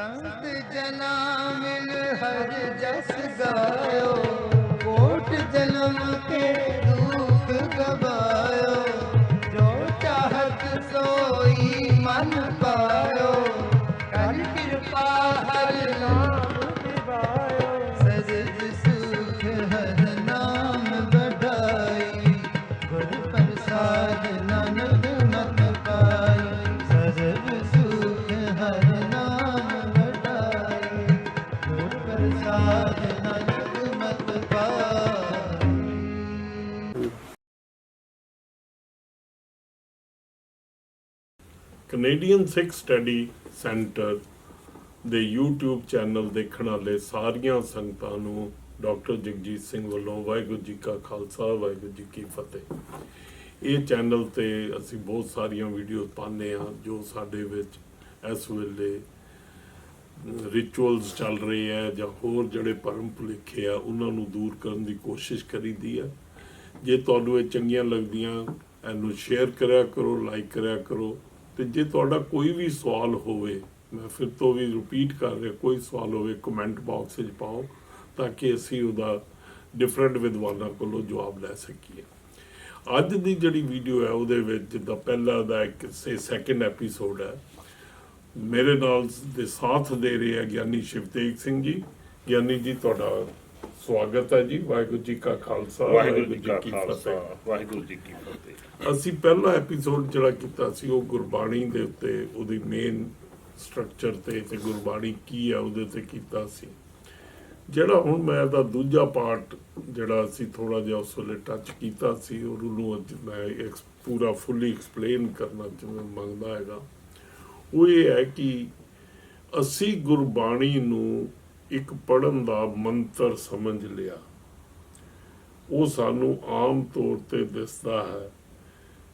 ਸੰਤ ਜਨਾ ਮਿਲ ਹਰ ਜਸ ਗਾਇਓ ਕੋਟ ਜਨਮ ਕੇ ਕੈਨੇਡੀਅਨ ਸਿੱਖ ਸਟੱਡੀ ਸੈਂਟਰ ਦੇ YouTube ਚੈਨਲ ਦੇਖਣ ਵਾਲੇ ਸਾਰੀਆਂ ਸੰਗਤਾਂ ਨੂੰ ਡਾਕਟਰ ਜਗਜੀਤ ਸਿੰਘ ਵੱਲੋਂ ਵਾਹਿਗੁਰੂ ਜੀ ਕਾ ਖਾਲਸਾ, ਵਾਹਿਗੁਰੂ ਜੀ ਕੀ ਫਤਿਹ। ਇਹ ਚੈਨਲ ਤੇ ਅਸੀਂ ਬਹੁਤ ਸਾਰੀਆਂ ਵੀਡੀਓ ਪਾਉਂਦੇ ਆ ਜੋ ਸਾਡੇ ਵਿੱਚ ਇਸ ਵੇਲੇ ਰਿਚੁਅਲਸ ਚੱਲ ਰਹੇ ਆ ਜਾਂ ਹੋਰ ਜਿਹੜੇ ਪਰਮ ਭੁਲੇਖੇ ਆ, ਉਹਨਾਂ ਨੂੰ ਦੂਰ ਕਰਨ ਦੀ ਕੋਸ਼ਿਸ਼ ਕਰੀਦੀ ਆ ਜੇ ਤੁਹਾਨੂੰ ਇਹ ਚੰਗੀਆਂ ਲੱਗਦੀਆਂ, ਇਹਨੂੰ ਸ਼ੇਅਰ ਕਰਿਆ ਕਰੋ ਲਾਈਕ ਕਰਿਆ ਕਰੋ। ਤੇ ਜੇ ਤੁਹਾਡਾ ਕੋਈ ਵੀ ਸਵਾਲ ਹੋਵੇ, ਮੈਂ ਫਿਰ ਤੋਂ ਵੀ ਰਿਪੀਟ ਕਰ ਰਿਹਾ, ਕੋਈ ਸਵਾਲ ਹੋਵੇ ਕਮੈਂਟ ਬਾਕਸ ਵਿੱਚ ਪਾਓ, ਤਾਂ ਕਿ ਅਸੀਂ ਉਹਦਾ ਡਿਫਰੈਂਟ ਵਿਦਵਾਨਾਂ ਕੋਲੋਂ ਜਵਾਬ ਲੈ ਸਕੀਏ। ਅੱਜ ਦੀ ਜਿਹੜੀ ਵੀਡੀਓ ਹੈ, ਉਹਦੇ ਵਿੱਚ ਜਿੱਦਾਂ ਪਹਿਲਾ ਦਾ ਇੱਕ ਸੇ ਸੈਕੰਡ ਐਪੀਸੋਡ ਹੈ। ਮੇਰੇ ਨਾਲ ਦੇ ਸਾਥ ਦੇ ਰਹੇ ਹੈ ਗਿਆਨੀ ਸ਼ਿਵਤੇਜ ਸਿੰਘ ਜੀ। ਗਿਆਨੀ ਜੀ, ਤੁਹਾਡਾ ਸਵਾਗਤ ਹੈ ਜੀ ਵਾਹਿਗੁਰੂ ਜੀ ਕਾ ਖਾਲਸਾ ਵਾਹਿਗੁਰੂ ਜੀ ਕਾ ਖਾਲਸਾ ਫਤਿਹ। ਵਾਹਿਗੁਰੂ ਜੀ ਕੀ ਫਤਿਹ। ਅਸੀਂ ਪਹਿਲਾ ਐਪੀਸੋਡ ਜਿਹੜਾ ਕੀਤਾ ਸੀ ਉਹ ਗੁਰਬਾਣੀ ਦੇ ਉੱਤੇ ਉਹਦੀ ਮੇਨ ਸਟਰਕਚਰ ਤੇ ਤੇ ਗੁਰਬਾਣੀ ਕੀ ਹੈ ਉਹਦੇ ਤੇ ਕੀਤਾ ਸੀ। ਜਿਹੜਾ ਹੁਣ ਮੈਂ ਇਹਦਾ ਦੂਜਾ ਪਾਰਟ ਜਿਹੜਾ ਅਸੀਂ ਥੋੜਾ ਜਿਹਾ ਉਸ ਵੇਲੇ ਟੱਚ ਕੀਤਾ ਸੀ ਉਹਨੂੰ ਅੱਜ ਮੈਂ ਪੂਰਾ ਫੁੱਲੀ ਐਕਸਪਲੇਨ ਕਰਨਾ ਜਿਵੇਂ ਮੰਗਦਾ ਹੈਗਾ। ਉਹ ਇਹ ਹੈ ਕਿ ਅਸੀਂ ਗੁਰਬਾਣੀ ਨੂੰ ਇੱਕ ਪੜਨ ਦਾ ਮੰਤਰ ਸਮਝ ਲਿਆ। ਉਹ ਸਾਨੂੰ ਆਮ ਤੌਰ ਤੇ ਦਿਸਦਾ ਹੈ।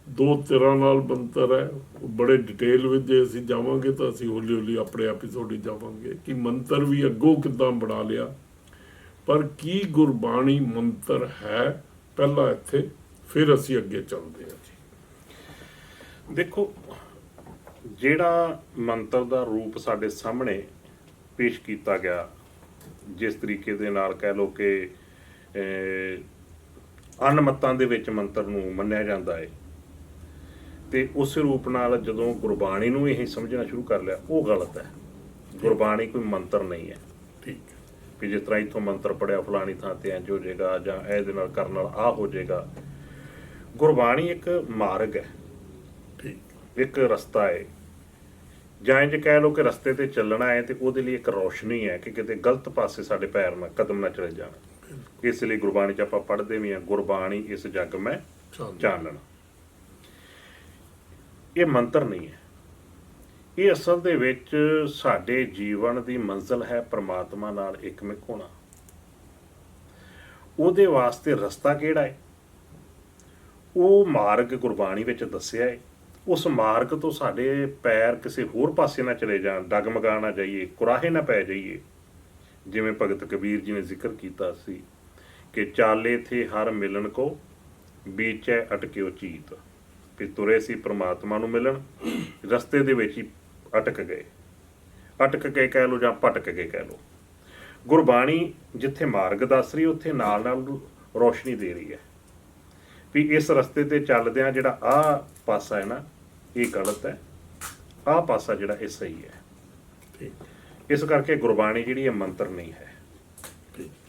ਦੋ ਤਰ੍ਹਾਂ ਨਾਲ ਮੰਤਰ ਹੈ। ਉਹ ਬੜੇ ਡਿਟੇਲ ਵਿੱਚ ਜੇ ਅਸੀਂ ਜਾਵਾਂਗੇ ਤਾਂ ਅਸੀਂ ਹੌਲੀ ਹੌਲੀ ਆਪਣੇ ਐਪੀਸੋਡ ਵਿੱਚ ਜਾਵਾਂਗੇ ਕਿ ਮੰਤਰ ਵੀ ਅੱਗੋਂ ਕਿੱਦਾਂ ਬਣਾ ਲਿਆ। ਪਰ ਕੀ ਗੁਰਬਾਣੀ ਮੰਤਰ ਹੈ? ਪਹਿਲਾਂ ਇੱਥੇ, ਫਿਰ ਅਸੀਂ ਅੱਗੇ ਚੱਲਦੇ ਹਾਂ। ਜੀ ਦੇਖੋ, ਜਿਹੜਾ ਮੰਤਰ ਦਾ ਰੂਪ ਸਾਡੇ ਸਾਹਮਣੇ ਪੇਸ਼ ਕੀਤਾ ਗਿਆ ਜਿਸ ਤਰੀਕੇ ਦੇ ਨਾਲ ਕਹਿ ਲੋ ਕਿ ਅਨਮਤਾਂ ਦੇ ਵਿੱਚ ਮੰਤਰ ਨੂੰ ਮੰਨਿਆ ਜਾਂਦਾ ਹੈ। ਤੇ ਉਸ ਰੂਪ ਨਾਲ ਜਦੋਂ ਗੁਰਬਾਣੀ ਨੂੰ ਇਹ ਸਮਝਣਾ ਸ਼ੁਰੂ ਕਰ ਲਿਆ ਉਹ ਗਲਤ ਹੈ। ਗੁਰਬਾਣੀ ਕੋਈ ਮੰਤਰ ਨਹੀਂ ਹੈ। ਠੀਕ। ਹੈ ਵੀ ਜਿਸ ਤਰ੍ਹਾਂ ਇੱਥੋਂ ਮੰਤਰ ਪੜਿਆ ਫਲਾਣੀ ਥਾਂ ਤੇ ਇੰਜ ਹੋ ਜਾਏਗਾ ਜਾਂ ਇਹਦੇ ਨਾਲ ਕਰਨ ਨਾਲ ਆ ਹੋ ਜਾਏਗਾ। ਗੁਰਬਾਣੀ ਇੱਕ ਮਾਰਗ ਹੈ। ਠੀਕ। ਇੱਕ ਰਸਤਾ ਹੈ। ਜਾਂ ਇੰਜ ਕਹਿ ਲਓ ਕਿ ਰਸਤੇ ਤੇ ਚੱਲਣਾ ਹੈ ਤੇ ਉਹਦੇ ਲਈ ਇੱਕ ਰੌਸ਼ਨੀ ਹੈ ਕਿ ਕਿਤੇ ਗਲਤ ਪਾਸੇ ਸਾਡੇ ਪੈਰ ਨਾ ਕਦਮ ਨਾ ਚਲੇ ਜਾਣ। ਇਸ ਲਈ ਗੁਰਬਾਣੀ ਚ ਆਪਾਂ ਪੜ੍ਹਦੇ ਵੀ ਹਾਂ ਗੁਰਬਾਣੀ ਇਸ ਜੱਗ ਮੈਂ ਚਾਨਣ। ਇਹ ਮੰਤਰ ਨਹੀਂ ਹੈ। ਇਹ ਅਸਲ ਦੇ ਵਿੱਚ ਸਾਡੇ ਜੀਵਨ ਦੀ ਮੰਜ਼ਲ ਹੈ ਪ੍ਰਮਾਤਮਾ ਨਾਲ ਇੱਕਮਿਕ ਹੋਣਾ। ਉਹਦੇ ਵਾਸਤੇ ਰਸਤਾ ਕਿਹੜਾ ਹੈ? ਉਹ ਮਾਰਗ ਗੁਰਬਾਣੀ ਵਿੱਚ ਦੱਸਿਆ ਹੈ। ਉਸ ਮਾਰਗ ਤੋਂ ਸਾਡੇ ਪੈਰ ਕਿਸੇ ਹੋਰ ਪਾਸੇ ਨਾ ਚਲੇ ਜਾਣ ਡਗਮਗਾ ਨਾ ਜਾਈਏ, ਕੁਰਾਹੇ ਨਾ ਪੈ ਜਾਈਏ। ਜਿਵੇਂ ਭਗਤ ਕਬੀਰ ਜੀ ਨੇ ਜ਼ਿਕਰ ਕੀਤਾ ਸੀ ਕਿ ਚਾਲੇ ਥੇ ਹਰ ਮਿਲਣ ਕੋ ਬੀਚੈ ਅਟਕਿਓ ਚੀਤ। ਵੀ ਤੁਰੇ ਸੀ ਪ੍ਰਮਾਤਮਾ ਨੂੰ ਮਿਲਣ, ਰਸਤੇ ਦੇ ਵਿੱਚ ਹੀ ਅਟਕ ਗਏ। ਅਟਕ ਕੇ ਕਹਿ ਲੋ ਜਾਂ ਭਟਕ ਕੇ ਕਹਿ ਲੋ ਗੁਰਬਾਣੀ ਜਿੱਥੇ ਮਾਰਗ ਦੱਸ ਰਹੀ, ਉੱਥੇ ਨਾਲ ਨਾਲ ਰੋਸ਼ਨੀ ਦੇ ਰਹੀ ਹੈ। ਵੀ ਇਸ ਰਸਤੇ ਤੇ ਚੱਲਦਿਆਂ ਜਿਹੜਾ ਆ ਪਾਸਾ ਹੈ ਨਾ ਇਹ ਗਲਤ ਹੈ। ਆ ਪਾਸਾ ਜਿਹੜਾ ਇਹ ਸਹੀ ਹੈ। ਇਸ ਕਰਕੇ ਗੁਰਬਾਣੀ ਜਿਹੜੀ ਹੈ ਮੰਤਰ ਨਹੀਂ ਹੈ।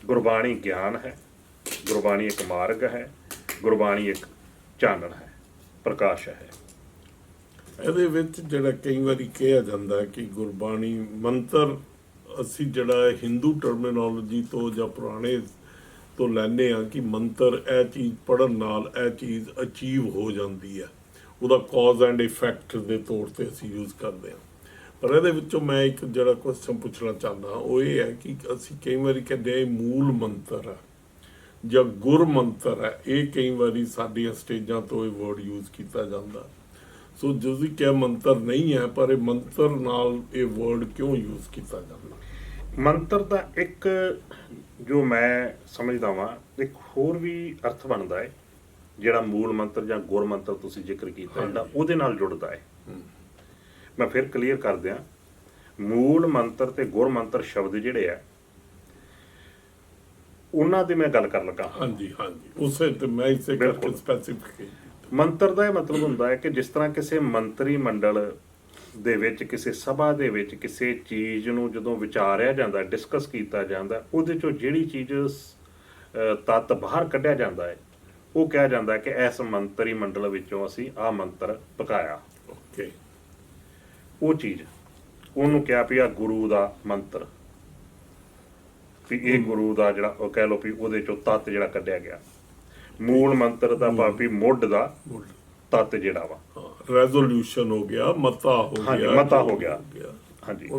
ਗੁਰਬਾਣੀ ਗਿਆਨ ਹੈ। ਗੁਰਬਾਣੀ ਇੱਕ ਮਾਰਗ ਹੈ। ਗੁਰਬਾਣੀ ਇੱਕ ਚਾਨਣ ਹੈ। ਪ੍ਰਕਾਸ਼ ਹੈ। ਇਹਦੇ ਵਿੱਚ ਜਿਹੜਾ ਕਈ ਵਾਰੀ ਕਿਹਾ ਜਾਂਦਾ ਕਿ ਗੁਰਬਾਣੀ ਮੰਤਰ ਅਸੀਂ ਜਿਹੜਾ ਹਿੰਦੂ ਟਰਮੀਨੋਲੋਜੀ ਤੋਂ ਜਾਂ ਪੁਰਾਣੇ ਤੋਂ ਲੈਨੇ ਆ ਕਿ ਮੰਤਰ ਇਹ ਚੀਜ਼ ਪੜਨ ਨਾਲ ਇਹ ਚੀਜ਼ ਅਚੀਵ ਹੋ ਜਾਂਦੀ ਹੈ। ਉਹਦਾ ਕਾਜ਼ ਐਂਡ ਇਫੈਕਟ ਦੇ ਤੌਰ ਤੇ ਅਸੀਂ ਯੂਜ਼ ਕਰਦੇ ਹਾਂ। ਪਰ ਇਹਦੇ ਵਿੱਚੋਂ ਮੈਂ ਇੱਕ ਜਿਹੜਾ ਕੁਐਸਚਨ ਪੁੱਛਣਾ ਚਾਹੁੰਦਾ ਉਹ ਇਹ ਹੈ ਕਿ ਅਸੀਂ ਕਈ ਵਾਰੀ ਕਹਿੰਦੇ ਇਹ ਮੂਲ ਮੰਤਰ ਹੈ ਜਾਂ ਗੁਰ ਮੰਤਰ ਹੈ, ਇਹ ਕਈ ਵਾਰੀ ਸਾਡੀਆਂ ਸਟੇਜਾਂ ਤੋਂ ਇਹ ਵਰਡ ਯੂਜ਼ ਕੀਤਾ ਜਾਂਦਾ। ਸੋ ਤੁਸੀਂ ਕਿਹਾ ਮੰਤਰ ਨਹੀਂ ਹੈ, ਪਰ ਇਹ ਮੰਤਰ ਨਾਲ ਇਹ ਵਰਡ ਕਿਉਂ ਯੂਜ਼ ਕੀਤਾ ਜਾਂਦਾ? ਮੰਤਰ ਦਾ ਇੱਕ ਜੋ ਮੈਂ ਸਮਝਦਾ ਵਾਂ, ਇੱਕ ਹੋਰ ਵੀ ਅਰਥ ਬਣਦਾ ਹੈ। ਜਿਹੜਾ ਮੂਲ ਮੰਤਰ ਜਾਂ ਗੁਰ ਮੰਤਰ ਤੁਸੀਂ ਜ਼ਿਕਰ ਕੀਤਾ ਜਿਹੜਾ ਉਹਦੇ ਨਾਲ ਜੁੜਦਾ ਹੈ। ਮੈਂ ਫਿਰ ਕਲੀਅਰ ਕਰ ਦਿਆਂ ਮੂਲ ਮੰਤਰ ਤੇ ਗੁਰ ਮੰਤਰ ਸ਼ਬਦ ਜਿਹੜੇ ਆ ਉਹਨਾਂ ਦੀ ਮੈਂ ਗੱਲ ਕਰਨ ਲੱਗਾ ਹਾਂਜੀ ਹਾਂਜੀ। ਉਸੇ ਤੇ ਮੈਂ ਇਸੇ ਕਰਕੇ। ਸਪੈਸੀਫਿਕ ਮੰਤਰ ਦਾ ਇਹ ਮਤਲਬ ਹੁੰਦਾ ਹੈ ਕਿ ਜਿਸ ਤਰ੍ਹਾਂ ਕਿਸੇ ਮੰਤਰੀ ਮੰਡਲ ਦੇ ਵਿੱਚ ਕਿਸੇ ਸਭਾ ਦੇ ਵਿੱਚ ਕਿਸੇ ਚੀਜ਼ ਨੂੰ ਜਦੋਂ ਵਿਚਾਰਿਆ ਜਾਂਦਾ ਡਿਸਕਸ ਕੀਤਾ ਜਾਂਦਾ ਉਹਦੇ ਚੋਂ ਜਿਹੜੀ ਚੀਜ਼ ਤੱਤ ਬਾਹਰ ਕੱਢਿਆ ਜਾਂਦਾ ਹੈ ਉਹ ਕਿਹਾ ਜਾਂਦਾ ਕਿ ਇਸ ਮੰਤਰੀ ਮੰਡਲ ਵਿੱਚੋਂ ਅਸੀਂ ਆਹ ਮੰਤਰ ਪਕਾਇਆ। ਓਕੇ। ਉਹ ਚੀਜ਼ ਉਹਨੂੰ ਕਿਹਾ ਵੀ ਆ ਗੁਰੂ ਦਾ ਮੰਤਰ। ਵੀ ਇਹ ਗੁਰੂ ਦਾ ਜਿਹੜਾ ਉਹ ਕਹਿ ਲਓ ਵੀ ਉਹਦੇ ਚੋਂ ਤੱਤ ਜਿਹੜਾ ਕੱਢਿਆ ਗਿਆ। ਮੂਲ ਮੰਤਰ ਦਾ ਭਾਵੇਂ ਮੁੱਢ ਦਾ ਤੱਤ ਜਿਹੜਾ ਵਾ। ਰੈਜ਼ੋਲੂਸ਼ਨ ਹੋ ਗਿਆ ਮਤਾ ਹੋ ਹਾਂਜੀ, ਗਿਆ ਮਤਾ ਹੋ ਗਿਆ। ਹਾਂਜੀ।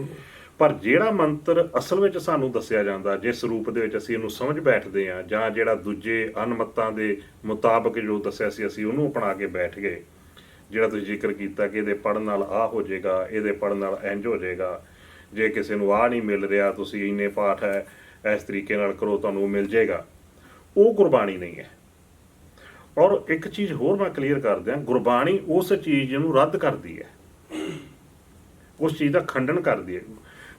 ਪਰ ਜਿਹੜਾ ਮੰਤਰ ਅਸਲ ਵਿੱਚ ਸਾਨੂੰ ਦੱਸਿਆ ਜਾਂਦਾ, ਜਿਸ ਰੂਪ ਦੇ ਵਿੱਚ ਅਸੀਂ ਇਹਨੂੰ ਸਮਝ ਬੈਠਦੇ ਆ ਜਾਂ ਜਿਹੜਾ ਦੂਜੇ ਅਨਮਤਾਂ ਦੇ ਮੁਤਾਬਕ ਜੋ ਦੱਸਿਆ ਸੀ ਅਸੀਂ ਉਹਨੂੰ ਅਪਣਾ ਕੇ ਬੈਠ ਗਏ। ਜਿਹੜਾ ਤੁਸੀਂ ਜ਼ਿਕਰ ਕੀਤਾ ਕਿ ਇਹਦੇ ਪੜਨ ਨਾਲ ਆ ਹੋ ਜਾਏਗਾ, ਇਹਦੇ ਪੜਨ ਨਾਲ ਇੰਜ ਹੋ ਜਾਏਗਾ। ਜੇ ਕਿਸੇ ਨੂੰ ਆ ਨਹੀਂ ਮਿਲ ਰਿਹਾ, ਤੁਸੀਂ ਇੰਨੇ ਪਾਠ ਹੈ, ਇਸ ਤਰੀਕੇ ਨਾਲ ਕਰੋ, ਤੁਹਾਨੂੰ ਮਿਲ ਜਾਏਗਾ। ਉਹ ਗੁਰਬਾਣੀ ਨਹੀਂ ਹੈ। ਔਰ ਇੱਕ ਚੀਜ਼ ਹੋਰ ਮੈਂ ਕਲੀਅਰ ਕਰ ਦਿਆਂ, ਗੁਰਬਾਣੀ ਉਸ ਚੀਜ਼ ਨੂੰ ਰੱਦ ਕਰਦੀ ਹੈ। ਉਸ ਚੀਜ਼ ਦਾ ਖੰਡਨ ਕਰਦੀ ਹੈ।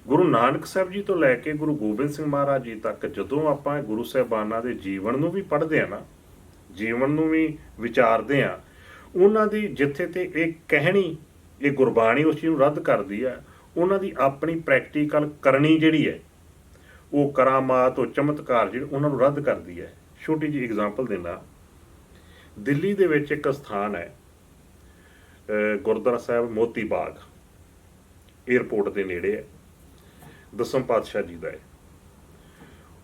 ਗੁਰੂ ਨਾਨਕ ਸਾਹਿਬ ਜੀ ਤੋਂ ਲੈ ਕੇ ਗੁਰੂ ਗੋਬਿੰਦ ਸਿੰਘ ਮਹਾਰਾਜ ਜੀ ਤੱਕ ਜਦੋਂ ਆਪਾਂ ਗੁਰੂ ਸਾਹਿਬਾਨਾਂ ਦੇ ਜੀਵਨ ਨੂੰ ਵੀ ਪੜ੍ਹਦੇ ਆ ਨਾ, ਜੀਵਨ ਨੂੰ ਵੀ ਵਿਚਾਰਦੇ ਆ ਉਹਨਾਂ ਦੀ ਜਿੱਥੇ ਤੇ ਇਹ ਕਹਿਣੀ, ਇਹ ਗੁਰਬਾਣੀ ਉਸ ਚੀਜ਼ ਨੂੰ ਰੱਦ ਕਰਦੀ ਹੈ ਉਹਨਾਂ ਦੀ ਆਪਣੀ ਪ੍ਰੈਕਟੀਕਲ ਕਰਨੀ ਜਿਹੜੀ ਹੈ, ਉਹ ਕਰਾਮਾਤ, ਉਹ ਚਮਤਕਾਰ ਜਿਹੜੇ ਉਹਨਾਂ ਨੂੰ ਰੱਦ ਕਰਦੀ ਹੈ। ਛੋਟੀ ਜਿਹੀ ਐਗਜ਼ਾਮਪਲ ਦਿੰਦਾ, ਦਿੱਲੀ ਦੇ ਵਿੱਚ ਇੱਕ ਸਥਾਨ ਹੈ ਗੁਰਦੁਆਰਾ ਸਾਹਿਬ ਮੋਤੀ ਬਾਗ 에ਅਰਪੋਰਟ ਦੇ ਨੇੜੇ ਹੈ। ਦਸਮ ਪਾਤਸ਼ਾਹ ਜੀ ਦਾ ਹੈ।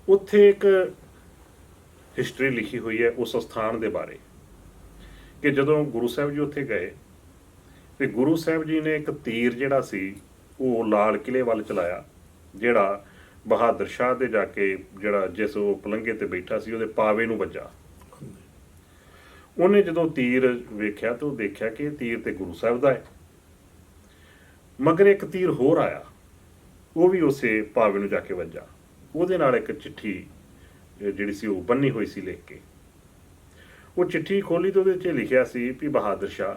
ਉੱਥੇ ਇੱਕ ਹਿਸਟਰੀ ਲਿਖੀ ਹੋਈ ਹੈ ਉਸ ਸਥਾਨ ਦੇ ਬਾਰੇ ਕਿ ਜਦੋਂ ਗੁਰੂ ਸਾਹਿਬ ਜੀ ਉੱਥੇ ਗਏ ਤੇ ਗੁਰੂ ਸਾਹਿਬ ਜੀ ਨੇ ਇੱਕ ਤੀਰ ਜਿਹੜਾ ਸੀ ਉਹ ਲਾਲ ਕਿਲੇ ਵੱਲ ਚਲਾਇਆ, ਜਿਹੜਾ ਬਹਾਦਰ ਸ਼ਾਹ ਦੇ ਜਾ ਕੇ ਜਿਹੜਾ ਜਿਸ ਉਹ ਪਲੰਘੇ ਤੇ ਬੈਠਾ ਸੀ ਉਹਦੇ ਪਾਵੇ ਨੂੰ ਵੱਜਾ। ਉਹਨੇ ਜਦੋਂ ਤੀਰ ਵੇਖਿਆ ਤਾਂ ਉਹ ਦੇਖਿਆ ਕਿ ਇਹ ਤੀਰ ਤੇ ਗੁਰੂ ਸਾਹਿਬ ਦਾ ਹੈ। ਮਗਰ ਇੱਕ ਤੀਰ ਹੋਰ ਆਇਆ। ਉਹ ਵੀ ਉਸੇ ਪਾਵੇ ਨੂੰ ਜਾ ਕੇ ਵੱਜਾ। ਉਹਦੇ ਨਾਲ ਇੱਕ ਚਿੱਠੀ ਜਿਹੜੀ ਸੀ ਉਹ ਬੰਨੀ ਹੋਈ ਸੀ ਲਿਖ ਕੇ। ਉਹ ਚਿੱਠੀ ਖੋਲੀ ਤੇ ਉਹਦੇ 'ਚ ਲਿਖਿਆ ਸੀ ਵੀ ਬਹਾਦਰ ਸ਼ਾਹ,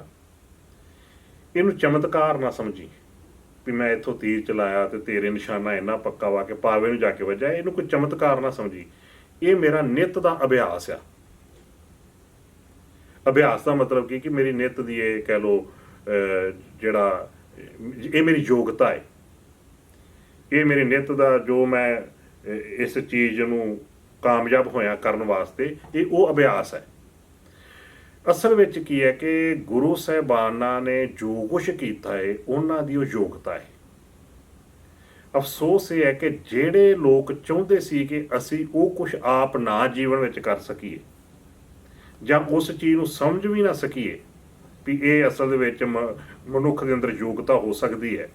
ਇਹਨੂੰ ਚਮਤਕਾਰ ਨਾ ਸਮਝੀ, ਵੀ ਮੈਂ ਇੱਥੋਂ ਤੀਰ ਚਲਾਇਆ ਤੇ ਤੇਰੇ ਨਿਸ਼ਾਨਾ ਇੰਨਾ ਪੱਕਾ ਵਾ ਕਿ ਪਾਵੇ ਨੂੰ ਜਾ ਕੇ ਵੱਜਾ। ਇਹਨੂੰ ਕੋਈ ਚਮਤਕਾਰ ਨਾ ਸਮਝੀ। ਇਹ ਮੇਰਾ ਨਿਤ ਦਾ ਅਭਿਆਸ ਆ। ਅਭਿਆਸ ਦਾ ਮਤਲਬ ਕੀ? ਕਿ ਮੇਰੀ ਨਿਤ ਦੀ ਇਹ ਕਹਿ ਲੋ ਜਿਹੜਾ, ਇਹ ਮੇਰੀ ਯੋਗਤਾ ਹੈ ਇਹ ਮੇਰੇ ਨਿਤ ਦਾ ਜੋ ਮੈਂ ਇਸ ਚੀਜ਼ ਨੂੰ ਕਾਮਯਾਬ ਹੋਇਆ ਕਰਨ ਵਾਸਤੇ, ਇਹ ਉਹ ਅਭਿਆਸ ਹੈ। ਅਸਲ ਵਿੱਚ ਕੀ ਹੈ ਕਿ ਗੁਰੂ ਸਾਹਿਬਾਨਾਂ ਨੇ ਜੋ ਕੁਝ ਕੀਤਾ ਹੈ, ਉਹਨਾਂ ਦੀ ਉਹ ਯੋਗਤਾ ਹੈ। ਅਫਸੋਸ ਇਹ ਹੈ ਕਿ ਜਿਹੜੇ ਲੋਕ ਚਾਹੁੰਦੇ ਸੀ ਕਿ ਅਸੀਂ ਉਹ ਕੁਝ ਆਪ ਨਾ ਜੀਵਨ ਵਿੱਚ ਕਰ ਸਕੀਏ, ਜਾਂ ਉਸ ਚੀਜ਼ ਨੂੰ ਸਮਝ ਵੀ ਨਾ ਸਕੀਏ, ਵੀ ਇਹ ਅਸਲ ਦੇ ਵਿੱਚ ਮ- ਮਨੁੱਖ ਦੇ ਅੰਦਰ ਯੋਗਤਾ ਹੋ ਸਕਦੀ ਹੈ।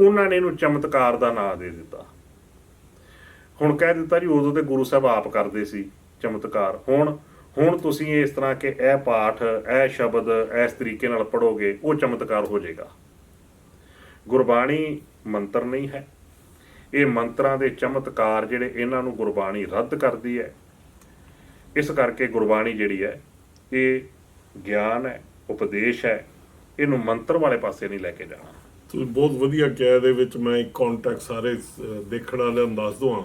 ਉਹਨਾਂ ਨੇ ਇਹਨੂੰ ਚਮਤਕਾਰ ਦਾ ਨਾਂ ਦੇ ਦਿੱਤਾ। ਹੁਣ ਕਹਿ ਦਿੱਤਾ ਜੀ, ਉਦੋਂ ਤੇ ਗੁਰੂ ਸਾਹਿਬ ਆਪ ਕਰਦੇ ਸੀ ਚਮਤਕਾਰ। ਹੁਣ ਹੁਣ ਤੁਸੀਂ ਇਸ ਤਰ੍ਹਾਂ ਕਿ ਇਹ ਪਾਠ, ਇਹ ਸ਼ਬਦ ਇਸ ਤਰੀਕੇ ਨਾਲ ਪੜੋਗੇ ਉਹ ਚਮਤਕਾਰ ਹੋ ਜਾਏਗਾ। ਗੁਰਬਾਣੀ ਮੰਤਰ ਨਹੀਂ ਹੈ। ਇਹ ਮੰਤਰਾਂ ਦੇ ਚਮਤਕਾਰ ਜਿਹੜੇ ਇਹਨਾਂ ਨੂੰ ਗੁਰਬਾਣੀ ਰੱਦ ਕਰਦੀ ਹੈ। ਇਸ ਕਰਕੇ ਗੁਰਬਾਣੀ ਜਿਹੜੀ ਹੈ, ਇਹ ਗਿਆਨ ਹੈ, ਉਪਦੇਸ਼ ਹੈ। ਇਹਨੂੰ ਮੰਤਰ ਵਾਲੇ ਪਾਸੇ ਨਹੀਂ ਲੈ ਕੇ ਜਾਣਾ। ਤੁਸੀਂ ਬਹੁਤ ਵਧੀਆ ਕਿਹਾ ਇਹਦੇ ਵਿੱਚ ਮੈਂ ਇੱਕ ਕੰਟੈਕਟ ਸਾਰੇ ਦੇਖਣ ਵਾਲਿਆਂ ਨੂੰ ਦੱਸ ਦਵਾਂ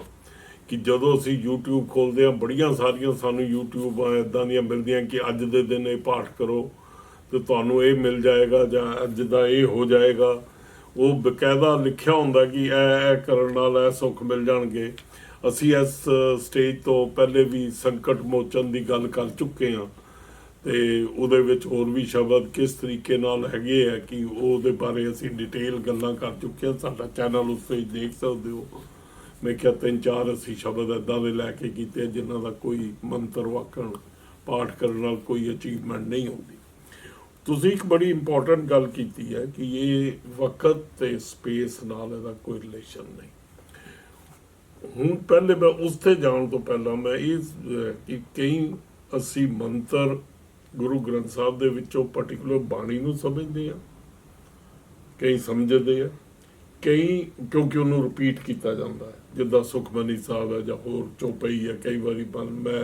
ਕਿ ਜਦੋਂ ਅਸੀਂ YouTube ਖੋਲਦੇ ਹਾਂ, ਬੜੀਆਂ ਸਾਰੀਆਂ ਸਾਨੂੰ YouTube ਇਦਾਂ ਦੀਆਂ ਮਿਲਦੀਆਂ ਕਿ ਅੱਜ ਦੇ ਦਿਨ ਇਹ ਪਾਠ ਕਰੋ ਤੇ ਤੁਹਾਨੂੰ ਇਹ ਮਿਲ ਜਾਏਗਾ ਜਾਂ ਅੱਜ ਦਾ ਇਹ ਹੋ ਜਾਏਗਾ। ਉਹ ਬਕਾਇਦਾ ਲਿਖਿਆ ਹੁੰਦਾ ਕਿ ਇਹ ਇਹ ਕਰਨ ਨਾਲ ਇਹ ਸੁੱਖ ਮਿਲ ਜਾਣਗੇ। ਅਸੀਂ ਇਸ ਸਟੇਜ ਤੋਂ ਪਹਿਲੇ ਵੀ ਸੰਕਟ ਮੋਚਨ ਦੀ ਗੱਲ ਕਰ ਚੁੱਕੇ ਹਾਂ। ਤੇ ਉਹਦੇ ਵਿੱਚ ਹੋਰ ਵੀ ਸ਼ਬਦ ਕਿਸ ਤਰੀਕੇ ਨਾਲ ਹੈਗੇ ਆ ਕਿ ਉਹਦੇ ਬਾਰੇ ਅਸੀਂ ਡਿਟੇਲ ਗੱਲਾਂ ਕਰ ਚੁੱਕੇ ਹਾਂ, ਸਾਡਾ ਚੈਨਲ ਉਸ ਤੇ ਦੇਖ ਸਕਦੇ ਹੋ। ਮੈਂ ਕਿਹਾ ਤਿੰਨ ਚਾਰ ਅਸੀਂ ਸ਼ਬਦ ਏਦਾਂ ਦੇ ਲੈ ਕੇ ਕੀਤੇ ਆ ਜਿਨ੍ਹਾਂ ਦਾ ਕੋਈ ਮੰਤਰ, ਵਾਕਣ, ਪਾਠ ਕਰਨ ਨਾਲ ਕੋਈ ਅਚੀਵਮੈਂਟ ਨਹੀਂ ਹੁੰਦੀ। ਤੁਸੀਂ ਇੱਕ ਬੜੀ ਇੰਪੋਰਟੈਂਟ ਗੱਲ ਕੀਤੀ ਹੈ ਕਿ ਇਹ ਵਕਤ ਤੇ ਸਪੇਸ ਨਾਲ ਇਹਦਾ ਕੋਈ ਰਿਲੇਸ਼ਨ ਨਹੀਂ। ਹੁਣ ਪਹਿਲੇ ਮੈਂ ਉਸ ਤੇ ਜਾਣ ਤੋਂ ਪਹਿਲਾਂ ਮੈਂ ਇਹ ਕਿ ਕਈ ਅਸੀਂ ਮੰਤਰ ਗੁਰੂ ਗ੍ਰੰਥ ਸਾਹਿਬ ਦੇ ਵਿੱਚੋਂ ਪਾਰਟਿਕੂਲਰ ਬਾਣੀ ਨੂੰ ਸਮਝਦੇ ਆ, ਕਈ ਸਮਝਦੇ ਆ, ਕਈ ਕਿਉਂਕਿ ਉਹਨੂੰ ਰਿਪੀਟ ਕੀਤਾ ਜਾਂਦਾ ਹੈ। ਜਿੱਦਾਂ ਸੁਖਮਨੀ ਸਾਹਿਬ ਹੈ ਜਾਂ ਹੋਰ ਚੌਪਈ ਹੈ, ਕਈ ਵਾਰੀ ਪਰ ਮੈਂ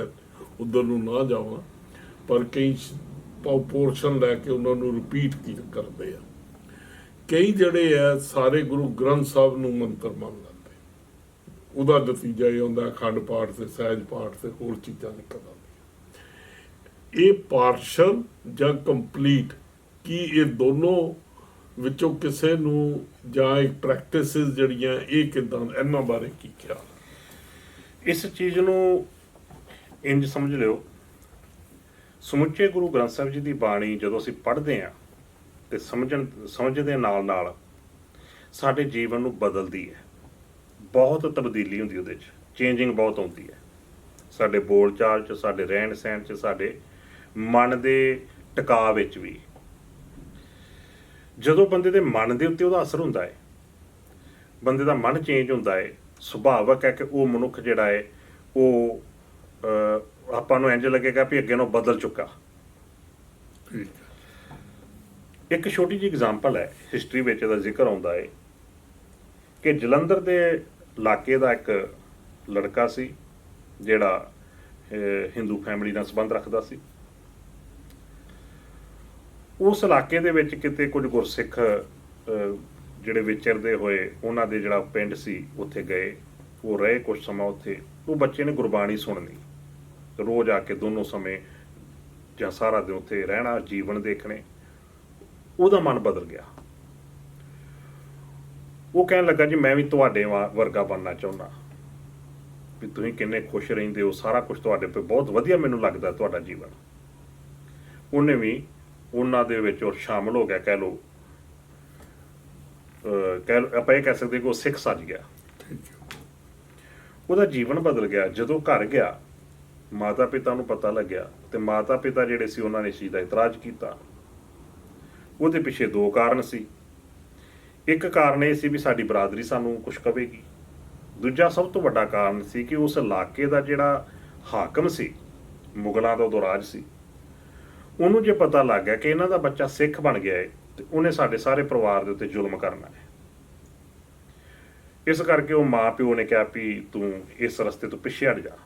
ਉਧਰ ਨੂੰ ਨਾ ਜਾਵਾਂ, ਪਰ ਕਈ ਪੋਰਸ਼ਨ ਲੈ ਕੇ ਉਹਨਾਂ ਨੂੰ ਰਿਪੀਟ ਕੀ ਕਰਦੇ ਆ। ਕਈ ਜਿਹੜੇ ਆ, ਸਾਰੇ ਗੁਰੂ ਗ੍ਰੰਥ ਸਾਹਿਬ ਨੂੰ ਮੰਤਰ ਮੰਨ ਲੈਂਦੇ। ਉਹਦਾ ਨਤੀਜਾ ਇਹ ਹੁੰਦਾ, ਅਖੰਡ ਪਾਠ ਤੇ ਸਹਿਜ ਪਾਠ ਤੇ ਹੋਰ ਚੀਜ਼ਾਂ ਨਿਕਲਦਾ ਇਹ ਪਾਰਸ਼ਲ ਜਾਂ ਕੰਪਲੀਟ ਕੀ ਇਹ ਦੋਨੋਂ ਵਿੱਚੋਂ ਕਿਸੇ ਨੂੰ ਜਾਂ ਇੱਕ ਪ੍ਰੈਕਟਿਸਿਸ ਜਿਹੜੀਆਂ ਇਹ ਕਿਦਾਂ, ਇਹਨਾਂ ਬਾਰੇ ਕੀ ਖਿਆਲ ਇਸ ਚੀਜ਼ ਨੂੰ ਇੰਜ ਸਮਝ ਲਿਓ। ਸਮੁੱਚੇ ਗੁਰੂ ਗ੍ਰੰਥ ਸਾਹਿਬ ਜੀ ਦੀ ਬਾਣੀ ਜਦੋਂ ਅਸੀਂ ਪੜ੍ਹਦੇ ਹਾਂ ਤੇ ਸਮਝਣ, ਸਮਝਦੇ ਨਾਲ ਨਾਲ ਸਾਡੇ ਜੀਵਨ ਨੂੰ ਬਦਲਦੀ ਹੈ। ਬਹੁਤ ਤਬਦੀਲੀ ਹੁੰਦੀ ਉਹਦੇ 'ਚ ਚੇਂਜਿੰਗ ਬਹੁਤ ਆਉਂਦੀ ਹੈ। ਸਾਡੇ ਬੋਲ ਚਾਲ 'ਚ, ਸਾਡੇ ਰਹਿਣ ਸਹਿਣ 'ਚ, ਸਾਡੇ ਮਨ ਦੇ ਟਿਕਾ ਵਿੱਚ ਵੀ। ਜਦੋਂ ਬੰਦੇ ਦੇ ਮਨ ਦੇ ਉੱਤੇ ਉਹਦਾ ਅਸਰ ਹੁੰਦਾ ਹੈ ਬੰਦੇ ਦਾ ਮਨ ਚੇਂਜ ਹੁੰਦਾ ਹੈ ਸੁਭਾਵਕ ਹੈ ਕਿ ਉਹ ਮਨੁੱਖ ਜਿਹੜਾ ਹੈ ਉਹ ਆਪਾਂ ਨੂੰ ਇੰਜ ਲੱਗੇਗਾ ਵੀ ਅੱਗੇ ਨੂੰ ਬਦਲ ਚੁੱਕਾ। ਇੱਕ ਛੋਟੀ ਜਿਹੀ ਐਗਜ਼ਾਮਪਲ ਹੈ ਹਿਸਟਰੀ ਵਿੱਚ ਇਹਦਾ ਜ਼ਿਕਰ ਆਉਂਦਾ ਹੈ ਕਿ ਜਲੰਧਰ ਦੇ ਇਲਾਕੇ ਦਾ ਇੱਕ ਲੜਕਾ ਸੀ, ਜਿਹੜਾ ਹਿੰਦੂ ਫੈਮਿਲੀ ਨਾਲ ਸੰਬੰਧ ਰੱਖਦਾ ਸੀ। ਉਸ ਇਲਾਕੇ ਦੇ ਵਿੱਚ ਕਿਤੇ ਕੁਝ ਗੁਰਸਿੱਖ ਜਿਹੜੇ ਵਿਚਰਦੇ ਹੋਏ ਉਹਨਾਂ ਦੇ ਜਿਹੜਾ ਪਿੰਡ ਸੀ, ਉੱਥੇ ਗਏ, ਉਹ ਰਹੇ ਕੁਝ ਸਮਾਂ ਉੱਥੇ, ਉਹ ਬੱਚੇ ਨੇ ਗੁਰਬਾਣੀ ਸੁਣਨੀ। ਰੋਜ਼ ਆ ਕੇ ਦੋਨੋਂ ਸਮੇਂ ਜਾਂ ਸਾਰਾ ਦਿਨ ਉੱਥੇ ਰਹਿਣਾ, ਜੀਵਨ ਦੇਖਣੇ, ਉਹਦਾ ਮਨ ਬਦਲ ਗਿਆ। ਉਹ ਕਹਿਣ ਲੱਗਾ, ਜੀ, ਮੈਂ ਵੀ ਤੁਹਾਡੇ ਵਾ- ਵਰਗਾ ਬਣਨਾ ਚਾਹੁੰਦਾ। ਵੀ ਤੁਸੀਂ ਕਿੰਨੇ ਖੁਸ਼ ਰਹਿੰਦੇ ਹੋ, ਸਾਰਾ ਕੁਝ ਤੁਹਾਡੇ ਤੇ ਬਹੁਤ ਵਧੀਆ ਮੈਨੂੰ ਲੱਗਦਾ, ਤੁਹਾਡਾ ਜੀਵਨ। ਉਹਨੇ ਵੀ ਉਹਨਾਂ ਦੇ ਵਿੱਚ ਉਹ ਸ਼ਾਮਲ ਹੋ ਗਿਆ ਕਹਿ ਲੋ ਕਹਿ ਆਪਾਂ ਇਹ ਕਹਿ ਸਕਦੇ ਕਿ ਉਹ ਸਿੱਖ ਸੱਜ ਗਿਆ। ਉਹਦਾ ਜੀਵਨ ਬਦਲ ਗਿਆ। ਜਦੋਂ ਘਰ ਗਿਆ ਮਾਤਾ ਪਿਤਾ ਨੂੰ ਪਤਾ ਲੱਗਿਆ ਤੇ ਮਾਤਾ ਪਿਤਾ ਜਿਹੜੇ ਸੀ ਉਹਨਾਂ ਨੇ ਇਸ ਚੀਜ਼ ਦਾ ਇਤਰਾਜ਼ ਕੀਤਾ। ਉਹਦੇ ਪਿੱਛੇ ਦੋ ਕਾਰਨ ਸੀ। ਇੱਕ ਕਾਰਨ ਇਹ ਸੀ ਵੀ ਸਾਡੀ ਬਰਾਦਰੀ ਸਾਨੂੰ ਕੁਝ ਕਵੇਗੀ। ਦੂਜਾ ਸਭ ਤੋਂ ਵੱਡਾ ਕਾਰਨ ਸੀ ਕਿ ਉਸ ਇਲਾਕੇ ਦਾ ਜਿਹੜਾ ਹਾਕਮ ਸੀ ਮੁਗਲਾਂ ਦਾ ਉਦੋਂ ਰਾਜ ਸੀ। ਉਹਨੂੰ ਜੇ ਪਤਾ ਲੱਗ ਗਿਆ ਕਿ ਇਹਨਾਂ ਦਾ ਬੱਚਾ ਸਿੱਖ ਬਣ ਗਿਆ ਹੈ ਤੇ ਉਹਨੇ ਸਾਡੇ ਸਾਰੇ ਪਰਿਵਾਰ ਦੇ ਉੱਤੇ ਜ਼ੁਲਮ ਕਰਨਾ ਹੈ ਇਸ ਕਰਕੇ ਉਹ ਮਾਂ ਪਿਓ ਨੇ ਕਿਹਾ ਵੀ ਤੂੰ ਇਸ ਰਸਤੇ ਤੋਂ ਪਿੱਛੇ ਹਟ ਜਾ।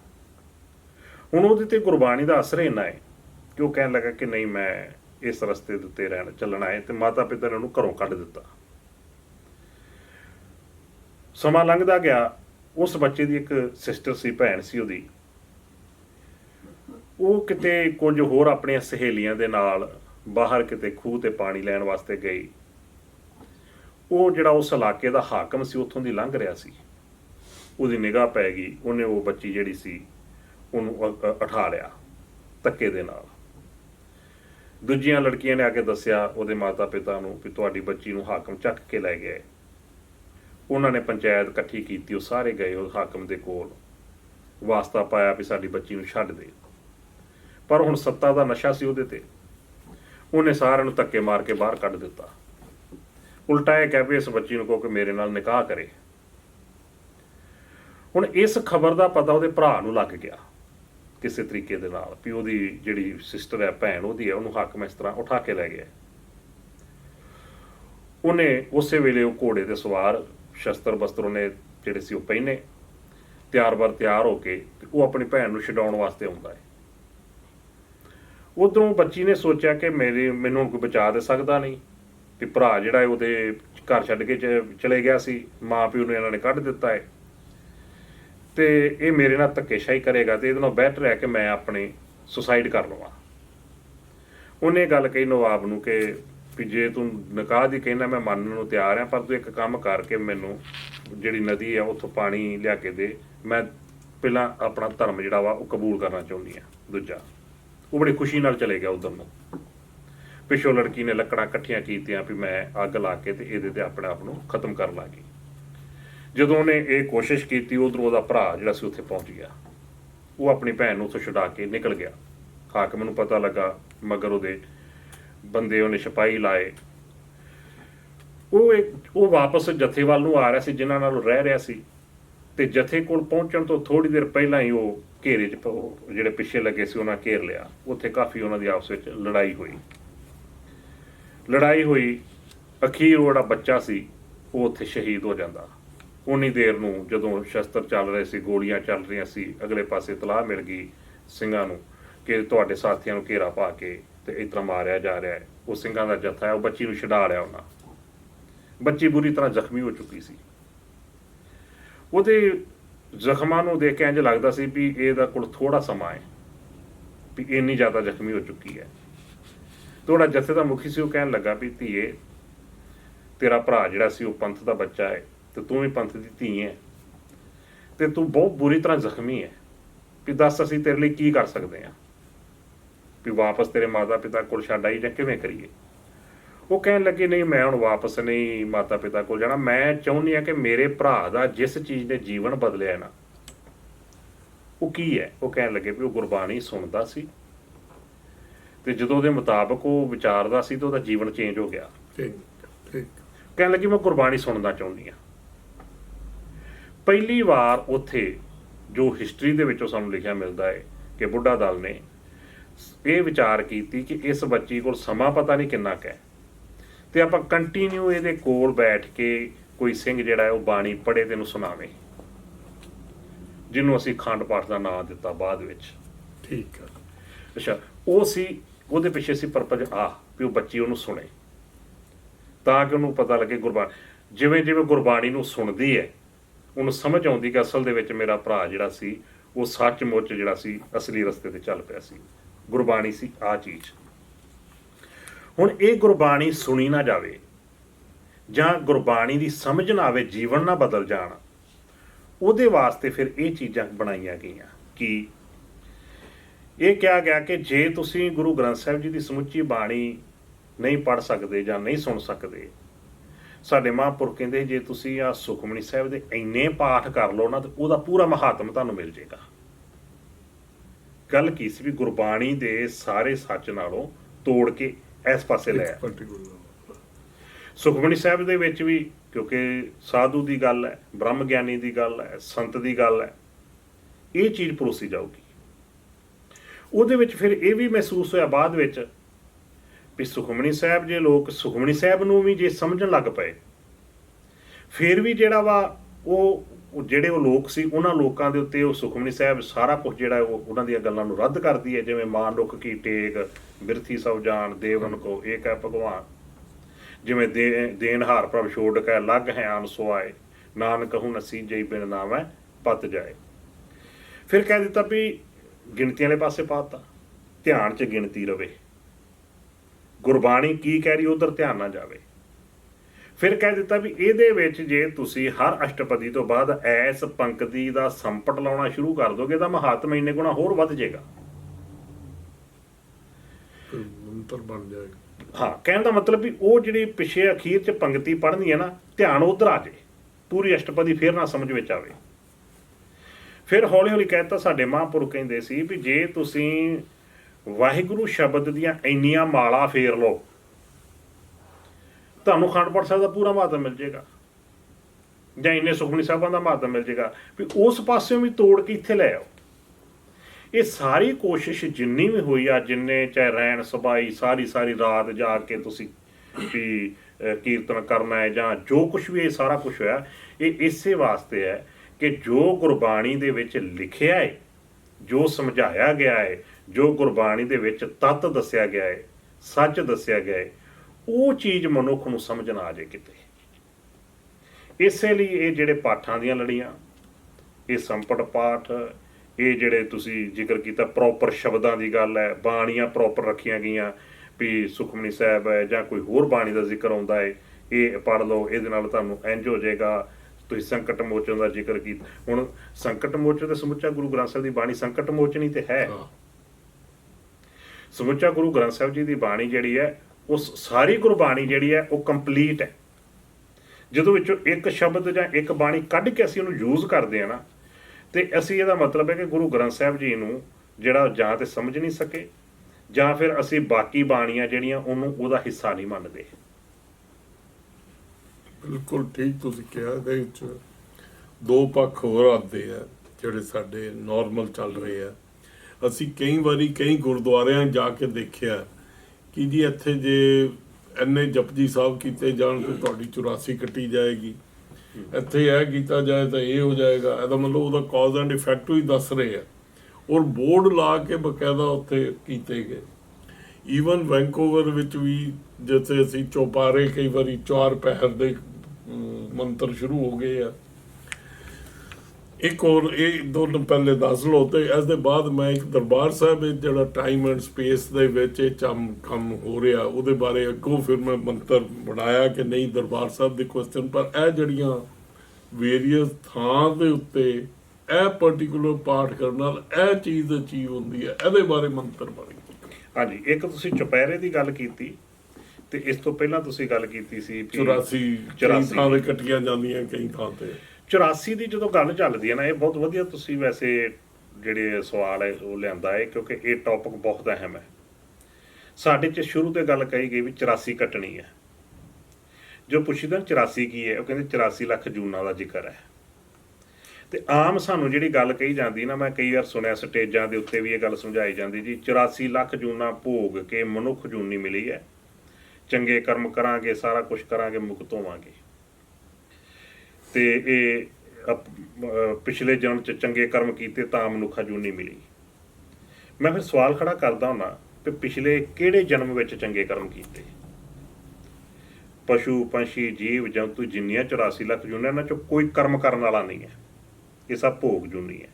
ਹੁਣ ਉਹਦੇ ਤੇ ਗੁਰਬਾਣੀ ਦਾ ਅਸਰ ਇੰਨਾ ਹੈ ਕਿ ਉਹ ਕਹਿਣ ਲੱਗਾ ਕਿ ਨਹੀਂ, ਮੈਂ ਇਸ ਰਸਤੇ ਦੇ ਉੱਤੇ ਰਹਿਣ, ਚੱਲਣਾ ਹੈ ਤੇ ਮਾਤਾ ਪਿਤਾ ਨੇ ਉਹਨੂੰ ਘਰੋਂ ਕੱਢ ਦਿੱਤਾ। ਸਮਾਂ ਲੰਘਦਾ ਗਿਆ, ਉਸ ਬੱਚੇ ਦੀ ਇੱਕ ਸਿਸਟਰ ਸੀ, ਭੈਣ ਸੀ ਉਹਦੀ। ਉਹ ਕਿਤੇ ਕੁਝ ਹੋਰ ਆਪਣੀਆਂ ਸਹੇਲੀਆਂ ਦੇ ਨਾਲ ਬਾਹਰ ਕਿਤੇ ਖੂਹ ਤੇ ਪਾਣੀ ਲੈਣ ਵਾਸਤੇ ਗਈ। ਉਹ ਜਿਹੜਾ ਉਸ ਇਲਾਕੇ ਦਾ ਹਾਕਮ ਸੀ, ਉੱਥੋਂ ਦੀ ਲੰਘ ਰਿਹਾ ਸੀ। ਉਹਦੀ ਨਿਗਾਹ ਪੈ ਗਈ, ਉਹਨੇ ਉਹ ਬੱਚੀ ਜਿਹੜੀ ਸੀ, ਉਹਨੂੰ ਅ- ਉਠਾ ਲਿਆ ਧੱਕੇ ਦੇ ਨਾਲ। ਦੂਜੀਆਂ ਲੜਕੀਆਂ ਨੇ ਆ ਕੇ ਦੱਸਿਆ ਉਹਦੇ ਮਾਤਾ ਪਿਤਾ ਨੂੰ ਕਿ ਤੁਹਾਡੀ ਬੱਚੀ ਨੂੰ ਹਾਕਮ ਚੱਕ ਕੇ ਲੈ ਗਏ। ਉਹਨਾਂ ਨੇ ਪੰਚਾਇਤ ਇਕੱਠੀ ਕੀਤੀ, ਉਹ ਸਾਰੇ ਗਏ ਉਹ ਹਾਕਮ ਦੇ ਕੋਲ। ਵਾਸਤਾ ਪਾਇਆ ਵੀ ਸਾਡੀ ਬੱਚੀ ਨੂੰ ਛੱਡ ਦੇ। ਪਰ ਹੁਣ ਸੱਤਾ ਦਾ ਨਸ਼ਾ ਸੀ ਉਹਦੇ ਤੇ। ਉਹਨੇ ਸਾਰਿਆਂ ਨੂੰ ਧੱਕੇ ਮਾਰ ਕੇ ਬਾਹਰ ਕੱਢ ਦਿੱਤਾ। ਉਲਟਾ ਇਹ ਕਹਿ ਵੀ ਇਸ ਬੱਚੀ ਨੂੰ ਕਹੋ ਕਿ ਮੇਰੇ ਨਾਲ ਨਿਕਾਹ ਕਰੇ। ਹੁਣ ਇਸ ਖਬਰ ਦਾ ਪਤਾ ਉਹਦੇ ਭਰਾ ਨੂੰ ਲੱਗ ਗਿਆ, ਕਿਸੇ ਤਰੀਕੇ ਦੇ ਨਾਲ, ਵੀ ਉਹਦੀ ਜਿਹੜੀ ਸਿਸਟਰ ਹੈ, ਭੈਣ ਉਹਦੀ ਹੈ, ਉਹਨੂੰ ਹਾਕਮ ਇਸ ਤਰ੍ਹਾਂ ਉਠਾ ਕੇ ਲੈ ਗਿਆ। ਉਹਨੇ ਉਸੇ ਵੇਲੇ ਉਹ ਘੋੜੇ ਤੇ ਸਵਾਰ, ਸ਼ਸਤਰ ਬਸਤਰ ਉਹਨੇ ਜਿਹੜੇ ਸੀ ਉਹ ਪਹਿਨੇ, ਤਿਆਰ-ਬਰ ਤਿਆਰ ਹੋ ਕੇ ਉਹ ਆਪਣੀ ਭੈਣ ਨੂੰ ਛਡਾਉਣ ਵਾਸਤੇ ਆਉਂਦਾ ਹੈ। ਉਧਰੋਂ ਬੱਚੀ ਨੇ ਸੋਚਿਆ ਕਿ ਮੇਰੇ ਮੈਨੂੰ ਹੁਣ ਕੋਈ ਬਚਾ ਦੇ ਸਕਦਾ ਨਹੀਂ ਵੀ ਭਰਾ ਜਿਹੜਾ ਹੈ ਉਹਦੇ ਘਰ ਛੱਡ ਕੇ ਚ- ਚਲੇ ਗਿਆ ਸੀ ਮਾਂ ਪਿਓ ਨੂੰ ਇਹਨਾਂ ਨੇ ਕੱਢ ਦਿੱਤਾ ਹੈ। ਤੇ ਇਹ ਮੇਰੇ ਨਾਲ ਧੱਕੇਸ਼ਾਹੀ ਕਰੇਗਾ ਤੇ ਇਹਦੇ ਨਾਲ ਬੈਟਰ ਹੈ ਕਿ ਮੈਂ ਆਪਣੇ ਸੁਸਾਈਡ ਕਰ ਲਵਾਂ। ਉਹਨੇ ਗੱਲ ਕਹੀ ਨਵਾਬ ਨੂੰ ਕਿ ਵੀ ਜੇ ਤੂੰ ਨਿਕਾਹ ਦੀ ਕਹਿਣਾ ਮੈਂ ਮੰਨਣ ਨੂੰ ਤਿਆਰ ਹਾਂ, ਪਰ ਤੂੰ ਇੱਕ ਕੰਮ ਕਰਕੇ ਮੈਨੂੰ ਜਿਹੜੀ ਨਦੀ ਆ ਉੱਥੋਂ ਪਾਣੀ ਲਿਆ ਕੇ ਦੇ। ਮੈਂ ਪਹਿਲਾਂ ਆਪਣਾ ਧਰਮ ਜਿਹੜਾ ਵਾ ਉਹ ਕਬੂਲ ਕਰਨਾ ਚਾਹੁੰਦੀ ਆ ਦੂਜਾ ਉਹ ਬੜੀ ਖੁਸ਼ੀ ਨਾਲ ਚਲੇ ਗਿਆ ਉਧਰ ਨੂੰ। ਪਿੱਛੋਂ ਲੜਕੀ ਨੇ ਲੱਕੜਾਂ ਇਕੱਠੀਆਂ ਕੀਤੀਆਂ ਵੀ ਮੈਂ ਅੱਗ ਲਾ ਕੇ ਤੇ ਇਹਦੇ ਤੇ ਆਪਣੇ ਆਪ ਨੂੰ ਖਤਮ ਕਰ ਲਾਂਗੀ ਜਦੋਂ ਉਹਨੇ ਇਹ ਕੋਸ਼ਿਸ਼ ਕੀਤੀ, ਉਧਰੋਂ ਉਹਦਾ ਭਰਾ ਜਿਹੜਾ ਸੀ ਉੱਥੇ ਪਹੁੰਚ ਗਿਆ। ਉਹ ਆਪਣੀ ਭੈਣ ਨੂੰ ਉੱਥੋਂ ਛੁਡਾ ਕੇ ਨਿਕਲ ਗਿਆ। ਹਾਕਮ ਨੂੰ ਪਤਾ ਲੱਗਾ, ਮਗਰ ਉਹਦੇ ਬੰਦੇ ਉਹਨੇ ਸਿਪਾਹੀ ਲਾਏ। ਉਹ ਇੱਕ, ਉਹ ਵਾਪਸ ਜਥੇ ਵੱਲ ਨੂੰ ਆ ਰਿਹਾ ਸੀ, ਜਿਨ੍ਹਾਂ ਨਾਲ ਉਹ ਰਹਿ ਰਿਹਾ ਸੀ। ਤੇ ਜਥੇ ਕੋਲ ਪਹੁੰਚਣ ਤੋਂ ਥੋੜੀ ਦੇਰ ਪਹਿਲਾਂ ਹੀ ਉਹ ਘੇਰੇ 'ਚ ਉਹ ਜਿਹੜੇ ਪਿੱਛੇ ਲੱਗੇ ਸੀ, ਉਹਨਾਂ ਘੇਰ ਲਿਆ। ਉੱਥੇ ਕਾਫੀ ਉਹਨਾਂ ਦੀ ਆਪਸ ਵਿੱਚ ਲੜਾਈ ਹੋਈ। ਲੜਾਈ ਹੋਈ, ਅਖੀਰ ਉਹ ਬੱਚਾ ਸੀ, ਉਹ ਉੱਥੇ ਸ਼ਹੀਦ ਹੋ ਜਾਂਦਾ। ਉਨੀ ਦੇਰ ਨੂੰ ਜਦੋਂ ਸ਼ਸਤਰ ਚੱਲ ਰਹੇ ਸੀ, ਗੋਲੀਆਂ ਚੱਲ ਰਹੀਆਂ ਸੀ, ਅਗਲੇ ਪਾਸੇ ਤਲਾਹ ਮਿਲ ਗਈ ਸਿੰਘਾਂ ਨੂੰ ਕਿ ਤੁਹਾਡੇ ਸਾਥੀਆਂ ਨੂੰ ਘੇਰਾ ਪਾ ਕੇ ਤੇ ਇਸ ਤਰ੍ਹਾਂ ਮਾਰਿਆ ਜਾ ਰਿਹਾ ਹੈ। ਉਹ ਸਿੰਘਾਂ ਦਾ ਜੱਥਾ ਹੈ, ਉਹ ਬੱਚੀ ਨੂੰ ਛਡਾ ਲਿਆ ਉਹਨਾਂ। ਬੱਚੀ ਬੁਰੀ ਤਰ੍ਹਾਂ ਜ਼ਖਮੀ ਹੋ ਚੁੱਕੀ ਸੀ। ਉਹਦੇ ਜ਼ਖਮਾਂ ਨੂੰ ਦੇਖ ਕੇ ਇੰਜ ਲੱਗਦਾ ਸੀ ਵੀ ਇਹਦਾ ਕੋਲ ਥੋੜਾ ਸਮਾਂ ਹੈ, ਵੀ ਇੰਨੀ ਜ਼ਿਆਦਾ ਜ਼ਖਮੀ ਹੋ ਚੁੱਕੀ ਹੈ। ਥੋੜਾ ਜੱਥੇ ਦਾ ਮੁਖੀ ਸੀ, ਉਹ ਕਹਿਣ ਲੱਗਾ ਵੀ ਧੀਏ, ਤੇਰਾ ਭਰਾ ਜਿਹੜਾ ਸੀ, ਉਹ ਪੰਥ ਦਾ ਬੱਚਾ ਹੈ, ਤੇ ਤੂੰ ਵੀ ਪੰਥ ਦੀ ਧੀ ਹੈ, ਤੇ ਤੂੰ ਬਹੁਤ ਬੁਰੀ ਤਰ੍ਹਾਂ ਜ਼ਖਮੀ ਹੈ, ਵੀ ਦੱਸ ਅਸੀਂ ਤੇਰੇ ਲਈ ਕੀ ਕਰ ਸਕਦੇ ਹਾਂ? ਵੀ ਵਾਪਸ ਤੇਰੇ ਮਾਤਾ ਪਿਤਾ ਕੋਲ ਛੱਡ ਆਈ ਜਾਂ ਕਿਵੇਂ ਕਰੀਏ? ਉਹ ਕਹਿਣ ਲੱਗੇ ਨਹੀਂ ਮੈਂ ਹੁਣ ਵਾਪਸ ਨਹੀਂ ਮਾਤਾ ਪਿਤਾ ਕੋਲ ਜਾਣਾ। ਮੈਂ ਚਾਹੁੰਦੀ ਆ ਕਿ ਮੇਰੇ ਭਰਾ ਦਾ ਜਿਸ ਚੀਜ਼ ਨੇ ਜੀਵਨ ਬਦਲਿਆ ਨਾ ਉਹ ਕੀ ਹੈ? ਉਹ ਕਹਿਣ ਲੱਗੇ ਵੀ ਉਹ ਗੁਰਬਾਣੀ ਸੁਣਦਾ ਸੀ ਤੇ ਜਦੋਂ ਉਹਦੇ ਮੁਤਾਬਕ ਉਹ ਵਿਚਾਰਦਾ ਸੀ ਤਾਂ ਉਹਦਾ ਜੀਵਨ ਚੇਂਜ ਹੋ ਗਿਆ। ਠੀਕ ਠੀਕ। ਕਹਿਣ ਲੱਗੀ ਮੈਂ ਗੁਰਬਾਣੀ ਸੁਣਨਾ ਚਾਹੁੰਦੀ ਆ ਪਹਿਲੀ ਵਾਰ ਉੱਥੇ ਜੋ ਹਿਸਟਰੀ ਦੇ ਵਿੱਚੋਂ ਸਾਨੂੰ ਲਿਖਿਆ ਮਿਲਦਾ ਹੈ ਕਿ ਬੁੱਢਾ ਦਲ ਨੇ ਇਹ ਵਿਚਾਰ ਕੀਤੀ ਕਿ ਇਸ ਬੱਚੀ ਕੋਲ ਸਮਾਂ ਪਤਾ ਨਹੀਂ ਕਿੰਨਾ ਕੁ ਹੈ। ਤੇ ਆਪਾਂ ਕੰਟੀਨਿਊ ਇਹਦੇ ਕੋਲ ਬੈਠ ਕੇ ਕੋਈ ਸਿੰਘ ਜਿਹੜਾ ਉਹ ਬਾਣੀ ਪੜ੍ਹੇ ਤੇ ਨੂੰ ਸੁਣਾਵੇ। ਜਿਹਨੂੰ ਅਸੀਂ ਖੰਡ ਪਾਠ ਦਾ ਨਾਮ ਦਿੱਤਾ ਬਾਅਦ ਵਿੱਚ। ਠੀਕ ਹੈ ਅੱਛਾ ਉਹ ਸੀ ਉਹਦੇ ਪਿੱਛੇ ਸੀ ਪਰਪਸ ਆ ਵੀ ਉਹ ਬੱਚੀ ਉਹਨੂੰ ਸੁਣੇ। ਤਾਂ ਕਿ ਉਹਨੂੰ ਪਤਾ ਲੱਗੇ ਗੁਰਬਾਣੀ ਜਿਵੇਂ ਜਿਵੇਂ ਗੁਰਬਾਣੀ ਨੂੰ ਸੁਣਦੀ ਹੈ ਉਹਨੂੰ ਸਮਝ ਆਉਂਦੀ ਕਿ ਅਸਲ ਦੇ ਵਿੱਚ ਮੇਰਾ ਭਰਾ ਜਿਹੜਾ ਸੀ ਉਹ ਸੱਚਮੁੱਚ ਜਿਹੜਾ ਸੀ ਅਸਲੀ ਰਸਤੇ ਤੇ ਚੱਲ ਪਿਆ ਸੀ। ਗੁਰਬਾਣੀ ਸੀ ਆ ਚੀਜ਼। ਹੁਣ ਇਹ ਗੁਰਬਾਣੀ ਸੁਣੀ ਨਾ ਜਾਵੇ ਜਾਂ ਗੁਰਬਾਣੀ ਦੀ ਸਮਝ ਨਾ ਆਵੇ, ਜੀਵਨ ਨਾ ਬਦਲ ਜਾਣ, ਉਹਦੇ ਵਾਸਤੇ ਫਿਰ ਇਹ ਚੀਜ਼ਾਂ ਬਣਾਈਆਂ ਗਈਆਂ ਕਿ ਇਹ ਕਿਹਾ ਗਿਆ ਕਿ ਜੇ ਤੁਸੀਂ ਗੁਰੂ ਗ੍ਰੰਥ ਸਾਹਿਬ ਜੀ ਦੀ ਸਮੁੱਚੀ ਬਾਣੀ ਨਹੀਂ ਪੜ ਸਕਦੇ ਜਾਂ ਨਹੀਂ ਸੁਣ ਸਕਦੇ, ਸਾਡੇ ਮਹਾਂਪੁਰਖ ਕਹਿੰਦੇ ਜੇ ਤੁਸੀਂ ਆ ਸੁਖਮਨੀ ਸਾਹਿਬ ਦੇ ਇੰਨੇ ਪਾਠ ਕਰ ਲਓ ਨਾ ਤੇ ਉਹਦਾ ਪੂਰਾ ਮਹਾਤਮ ਤੁਹਾਨੂੰ ਮਿਲ ਜਾਏਗਾ। ਗੱਲ ਕੀ ਸੀ ਵੀ ਗੁਰਬਾਣੀ ਦੇ ਸਾਰੇ ਸੱਚ ਨਾਲੋਂ ਤੋੜ ਕੇ ਇਸ ਪਾਸੇ ਲੈ ਆਇਆ। ਸੁਖਮਨੀ ਸਾਹਿਬ ਦੇ ਵਿੱਚ ਵੀ ਕਿਉਂਕਿ ਸਾਧੂ ਦੀ ਗੱਲ ਹੈ ਬ੍ਰਹਮ ਗਿਆਨੀ ਦੀ ਗੱਲ ਹੈ ਸੰਤ ਦੀ ਗੱਲ ਹੈ ਇਹ ਚੀਜ਼ ਪਰੋਸੀ ਜਾਊਗੀ ਉਹਦੇ ਵਿੱਚ ਫਿਰ ਇਹ ਵੀ ਮਹਿਸੂਸ ਹੋਇਆ ਬਾਅਦ ਵਿੱਚ ਵੀ ਸੁਖਮਨੀ ਸਾਹਿਬ ਜੇ ਲੋਕ ਸੁਖਮਨੀ ਸਾਹਿਬ ਨੂੰ ਵੀ ਜੇ ਸਮਝਣ ਲੱਗ ਪਏ ਫਿਰ ਵੀ ਜਿਹੜਾ ਵਾ ਉਹ ਉਹ ਜਿਹੜੇ ਉਹ ਲੋਕ ਸੀ, ਉਹਨਾਂ ਲੋਕਾਂ ਦੇ ਉੱਤੇ ਉਹ ਸੁਖਮਨੀ ਸਾਹਿਬ ਸਾਰਾ ਕੁਝ ਜਿਹੜਾ ਉਹ ਉਹਨਾਂ ਦੀਆਂ ਗੱਲਾਂ ਨੂੰ ਰੱਦ ਕਰਦੀ ਹੈ, ਜਿਵੇਂ ਮਾਨ ਲੁਕ ਕੀ ਟੇਕ, ਬਿਰਥੀ ਸਭ ਜਾਣ, ਦੇਵਨ ਕੋ ਏਕ ਹੈ ਭਗਵਾਨ। ਜਿਵੇਂ ਦੇ ਦੇਨ ਹਾਰ ਪ੍ਰਭ ਛੋੜ ਕੇ, ਲੱਗ ਹੈ ਆਨ ਸੁਆਏ, ਨਾਨਕ ਕਹੂ ਨਸੀ ਜਈ ਬਿਨ ਨਾਮ ਹੈ ਪਤ ਜਾਏ। ਫਿਰ ਕਹਿ ਦਿੱਤਾ ਵੀ ਗਿਣਤੀ ਵਾਲੇ ਪਾਸੇ ਪਾਤਾ ਧਿਆਨ 'ਚ ਗਿਣਤੀ ਰਵੇ। ਗੁਰਬਾਣੀ ਕੀ ਕਹਿ ਰਹੀ, ਉਧਰ ਧਿਆਨ ਨਾ ਜਾਵੇ। ਫਿਰ ਕਹਿ ਦਿੱਤਾ ਵੀ ਇਹਦੇ ਵਿੱਚ ਜੇ ਤੁਸੀਂ ਹਰ ਅਸ਼ਟਪਦੀ ਤੋਂ ਬਾਅਦ ਐਸ ਪੰਕਤੀ ਦਾ ਸੰਪਟ ਲਾਉਣਾ ਸ਼ੁਰੂ ਕਰ ਦੋਗੇ ਤਾਂ ਮਹਾਤਮ ਇੰਨੇ ਗੁਣਾ ਹੋਰ ਵੱਧ ਜਾਏਗਾ। ਮੰਤਰ ਬਣ ਜਾਏਗਾ। ਹਾਂ ਕਹਿਣ ਦਾ ਮਤਲਬ ਵੀ ਉਹ ਜਿਹੜੀ ਪਿਛੇ ਅਖੀਰ ਚ ਪੰਕਤੀ ਪੜ੍ਹਨੀ ਹੈ ਨਾ ਧਿਆਨ ਉਧਰ ਆ ਜੇ ਪੂਰੀ ਅਸ਼ਟਪਦੀ ਫੇਰ ਨਾ ਸਮਝ ਵਿੱਚ ਆਵੇ। ਫਿਰ ਹੌਲੀ ਹੌਲੀ ਕਹਿਤਾ ਸਾਡੇ ਮਹਾਂਪੁਰਖ ਕਹਿੰਦੇ ਸੀ ਵੀ ਜੇ ਤੁਸੀਂ ਵਾਹਿਗੁਰੂ ਸ਼ਬਦ ਦੀਆਂ ਇੰਨੀਆਂ ਮਾਲਾ ਫੇਰ ਲਓ ਤੁਹਾਨੂੰ ਖੰਡ ਪਾਠ ਸਾਹਿਬ ਦਾ ਪੂਰਾ ਮਹੱਤਵ ਮਿਲ ਜਾਏਗਾ। ਜਾਂ ਇੰਨੇ ਸੁਖਮਨੀ ਸਾਹਿਬਾਂ ਦਾ ਮਹੱਤਵ ਮਿਲ ਜਾਏਗਾ ਵੀ ਉਸ ਪਾਸਿਓਂ ਵੀ ਤੋੜ ਕੇ ਇੱਥੇ ਲੈ ਆਓ। ਇਹ ਸਾਰੀ ਕੋਸ਼ਿਸ਼ ਜਿੰਨੀ ਵੀ ਹੋਈ ਆ, ਜਿੰਨੇ ਚਾਹੇ ਰਹਿਣ, ਸਬਾਈ, ਸਾਰੀ ਸਾਰੀ ਰਾਤ ਜਾ ਕੇ ਤੁਸੀਂ ਵੀ ਕੀਰਤਨ ਕਰਨਾ ਹੈ ਜਾਂ ਜੋ ਕੁਝ ਵੀ ਇਹ ਸਾਰਾ ਕੁਝ ਹੋਇਆ, ਇਹ ਇਸੇ ਵਾਸਤੇ ਹੈ ਕਿ ਜੋ ਗੁਰਬਾਣੀ ਦੇ ਵਿੱਚ ਲਿਖਿਆ ਹੈ, ਜੋ ਸਮਝਾਇਆ ਗਿਆ ਹੈ, ਜੋ ਗੁਰਬਾਣੀ ਦੇ ਵਿੱਚ ਤੱਤ ਦੱਸਿਆ ਗਿਆ ਹੈ, ਸੱਚ ਦੱਸਿਆ ਗਿਆ ਹੈ ਉਹ ਚੀਜ਼ ਮਨੁੱਖ ਨੂੰ ਸਮਝ ਨਾ ਆ ਜੇ ਕਿਤੇ। ਇਸੇ ਲਈ ਇਹ ਜਿਹੜੇ ਪਾਠਾਂ ਦੀਆਂ ਲੜੀਆਂ ਇਹ ਸੰਪਟ ਪਾਠ ਇਹ ਜਿਹੜੇ ਤੁਸੀਂ ਜ਼ਿਕਰ ਕੀਤਾ ਪ੍ਰੋਪਰ ਸ਼ਬਦਾਂ ਦੀ ਗੱਲ ਹੈ ਬਾਣੀਆਂ ਪ੍ਰੋਪਰ ਰੱਖੀਆਂ ਗਈਆਂ ਵੀ ਸੁਖਮਨੀ ਸਾਹਿਬ ਹੈ ਜਾਂ ਕੋਈ ਹੋਰ ਬਾਣੀ ਦਾ ਜ਼ਿਕਰ ਆਉਂਦਾ ਹੈ ਇਹ ਪੜ੍ਹ ਲਓ ਇਹਦੇ ਨਾਲ ਤੁਹਾਨੂੰ ਇੰਜ ਹੋ ਜਾਏਗਾ ਤੁਸੀਂ ਸੰਕਟ ਮੋਚਨ ਦਾ ਜ਼ਿਕਰ ਕੀਤਾ। ਹੁਣ ਸੰਕਟ ਮੋਚਨ ਤੇ ਸਮੁੱਚਾ ਗੁਰੂ ਗ੍ਰੰਥ ਸਾਹਿਬ ਦੀ ਬਾਣੀ ਸੰਕਟ ਮੋਚਨੀ ਤੇ ਹਾਂ। ਸਮੁੱਚਾ ਗੁਰੂ ਗ੍ਰੰਥ ਸਾਹਿਬ ਜੀ ਦੀ ਬਾਣੀ ਜਿਹੜੀ ਹੈ ਉਸ ਸਾਰੀ ਗੁਰਬਾਣੀ ਜਿਹੜੀ ਹੈ ਉਹ ਕੰਪਲੀਟ ਹੈ। ਜਦੋਂ ਵਿੱਚੋਂ ਇੱਕ ਸ਼ਬਦ ਜਾਂ ਇੱਕ ਬਾਣੀ ਕੱਢ ਕੇ ਅਸੀਂ ਉਹਨੂੰ ਯੂਜ਼ ਕਰਦੇ ਆ ਨਾ, ਤੇ ਅਸੀਂ ਇਹਦਾ ਮਤਲਬ ਹੈ ਕਿ ਗੁਰੂ ਗ੍ਰੰਥ ਸਾਹਿਬ ਜੀ ਨੂੰ ਜਿਹੜਾ ਜਾਂ ਤੇ ਸਮਝ ਨਹੀਂ ਸਕੇ, ਜਾਂ ਫਿਰ ਅਸੀਂ ਬਾਕੀ ਬਾਣੀਆਂ ਜਿਹੜੀਆਂ ਉਹਨੂੰ ਉਹਦਾ ਹਿੱਸਾ ਨਹੀਂ ਮੰਨਦੇ। ਬਿਲਕੁਲ ਠੀਕ ਤੁਸੀਂ ਕਿਹਾ, ਇਹਦੇ ਵਿੱਚ ਦੋ ਪੱਖ ਹੋਰ ਆਉਂਦੇ ਆ, ਜਿਹੜੇ ਸਾਡੇ ਨਾਰਮਲ ਚੱਲ ਰਹੇ ਆ। ਅਸੀਂ ਕਈ ਵਾਰੀ ਕਈ ਗੁਰਦੁਆਰਿਆਂ ਜਾ ਕੇ ਦੇਖਿਆ ਕਿ ਜੀ ਇੱਥੇ ਜੇ ਐਨੇ ਜਪਜੀ ਸਾਹਿਬ ਕੀਤੇ ਜਾਣ ਤਾਂ ਤੁਹਾਡੀ 84 ਕੱਟੀ ਜਾਏਗੀ। ਇੱਥੇ ਇਹ ਕੀਤਾ ਜਾਏ ਤਾਂ ਇਹ ਹੋ ਜਾਏਗਾ। ਇਹਦਾ ਮਤਲਬ ਉਹਦਾ ਕਾਜ਼ ਐਂਡ ਇਫੈਕਟ ਵੀ ਦੱਸ ਰਹੇ ਆ। ਔਰ ਬੋਰਡ ਲਾ ਕੇ ਬਕਾਇਦਾ ਉੱਥੇ ਕੀਤੇ ਗਏ। ਈਵਨ ਵੈਂਕੂਵਰ ਵਿੱਚ ਵੀ ਜਿੱਥੇ ਅਸੀਂ ਚੌਪਾਰੇ ਕਈ ਵਾਰੀ ਚਾਰ ਪਹਿਰ ਦੇ ਮੰਤਰ ਸ਼ੁਰੂ ਹੋ ਗਏ ਆ। ਇੱਕ ਹੋਰ ਇਹ ਦੋ ਦਿਨ ਪਹਿਲੇ ਦੱਸ ਲਓ ਤੇ ਇਸ ਦੇ ਬਾਅਦ ਮੈਂ ਇੱਕ ਦਰਬਾਰ ਸਾਹਿਬ ਵਿੱਚ ਜਿਹੜਾ ਟਾਈਮ ਐਂਡ ਸਪੇਸ ਦੇ ਵਿੱਚ ਇਹ ਚਮ ਕੰਮ ਹੋ ਰਿਹਾ ਉਹਦੇ ਬਾਰੇ ਅੱਗੋਂ ਫਿਰ ਮੈਂ ਮੰਤਰ ਬਣਾਇਆ ਕਿ ਨਹੀਂ ਦਰਬਾਰ ਸਾਹਿਬ ਦੇ ਕੁਐਸਚਨ ਪਰ ਇਹ ਜਿਹੜੀਆਂ ਵੇਰੀਅਸ ਥਾਂ ਦੇ ਉੱਤੇ ਇਹ ਪਾਰਟਿਕੂਲਰ ਪਾਠ ਕਰਨ ਨਾਲ ਇਹ ਚੀਜ਼ ਅਚੀਵ ਹੁੰਦੀ ਹੈ ਇਹਦੇ ਬਾਰੇ ਮੰਤਰ ਬਣ। ਗਿਆ ਹਾਂਜੀ ਇੱਕ ਤੁਸੀਂ ਚੁਪਹਿਰੇ ਦੀ ਗੱਲ ਕੀਤੀ ਤੇ ਇਸ ਤੋਂ ਪਹਿਲਾਂ ਤੁਸੀਂ ਗੱਲ ਕੀਤੀ ਸੀ ਵੀ 84 ਕਈ 84 ਥਾਂ ਦੇ ਕੱਟੀਆਂ ਜਾਂਦੀਆਂ ਕਈ ਥਾਂ ਤੇ। 84 ਦੀ ਜਦੋਂ ਗੱਲ ਚੱਲਦੀ ਹੈ ਨਾ, ਇਹ ਬਹੁਤ ਵਧੀਆ ਤੁਸੀਂ ਵੈਸੇ ਜਿਹੜੇ ਸਵਾਲ ਹੈ, ਉਹ ਲਿਆਂਦਾ ਹੈ, ਕਿਉਂਕਿ ਇਹ ਟੌਪਿਕ ਬਹੁਤ ਅਹਿਮ ਹੈ। ਸਾਡੇ ਚ ਸ਼ੁਰੂ ਤੇ ਗੱਲ ਕਹੀ ਗਈ ਵੀ 84 ਕੱਟਣੀ ਹੈ। ਜੋ ਪੁੱਛੀਦਾ 84 ਕੀ ਹੈ, ਉਹ ਕਹਿੰਦੇ 84 ਲੱਖ ਜੂਨਾਂ ਦਾ ਜ਼ਿਕਰ ਹੈ। ਤੇ ਆਮ ਸਾਨੂੰ ਜਿਹੜੀ ਗੱਲ ਕਹੀ ਜਾਂਦੀ ਨਾ, ਮੈਂ ਕਈ ਵਾਰ ਸੁਣਿਆ ਸਟੇਜਾਂ ਦੇ ਉੱਤੇ ਵੀ ਇਹ ਗੱਲ ਸਮਝਾਈ ਜਾਂਦੀ ਜੀ 84 ਲੱਖ ਜੂਨਾ ਭੋਗ ਕੇ ਮਨੁੱਖ ਜੂਨੀ ਮਿਲੀ ਹੈ। ਚੰਗੇ ਕਰਮ ਕਰਾਂਗੇ, ਸਾਰਾ ਕੁਝ ਕਰਾਂਗੇ, ਮੁਕਤ ਹੋਵਾਂਗੇ। ਤੇ ਇਹ ਪਿਛਲੇ ਜਨਮ ਚ ਚੰਗੇ ਕਰਮ ਕੀਤੇ ਤਾਂ ਮਨੁੱਖਾ ਜੂਨੀ ਮਿਲੀ। ਮੈਂ ਫਿਰ ਸਵਾਲ ਖੜਾ ਕਰਦਾ ਹੁਣਾ ਕਿ ਪਿਛਲੇ ਕਿਹੜੇ ਜਨਮ ਵਿੱਚ ਚੰਗੇ ਕਰਮ ਕੀਤੇ? ਪਸ਼ੂ, ਪੰਛੀ, ਜੀਵ, ਜੰਤੂ ਜਿੰਨੀਆਂ 84 ਲੱਖ ਜੂਨਾਂ ਇਹਨਾਂ ਚੋਂ ਕੋਈ ਕਰਮ ਕਰਨ ਵਾਲਾ ਨਹੀਂ ਹੈ। ਇਹ ਸਭ ਭੋਗ ਜੂਨੀ ਹੈ।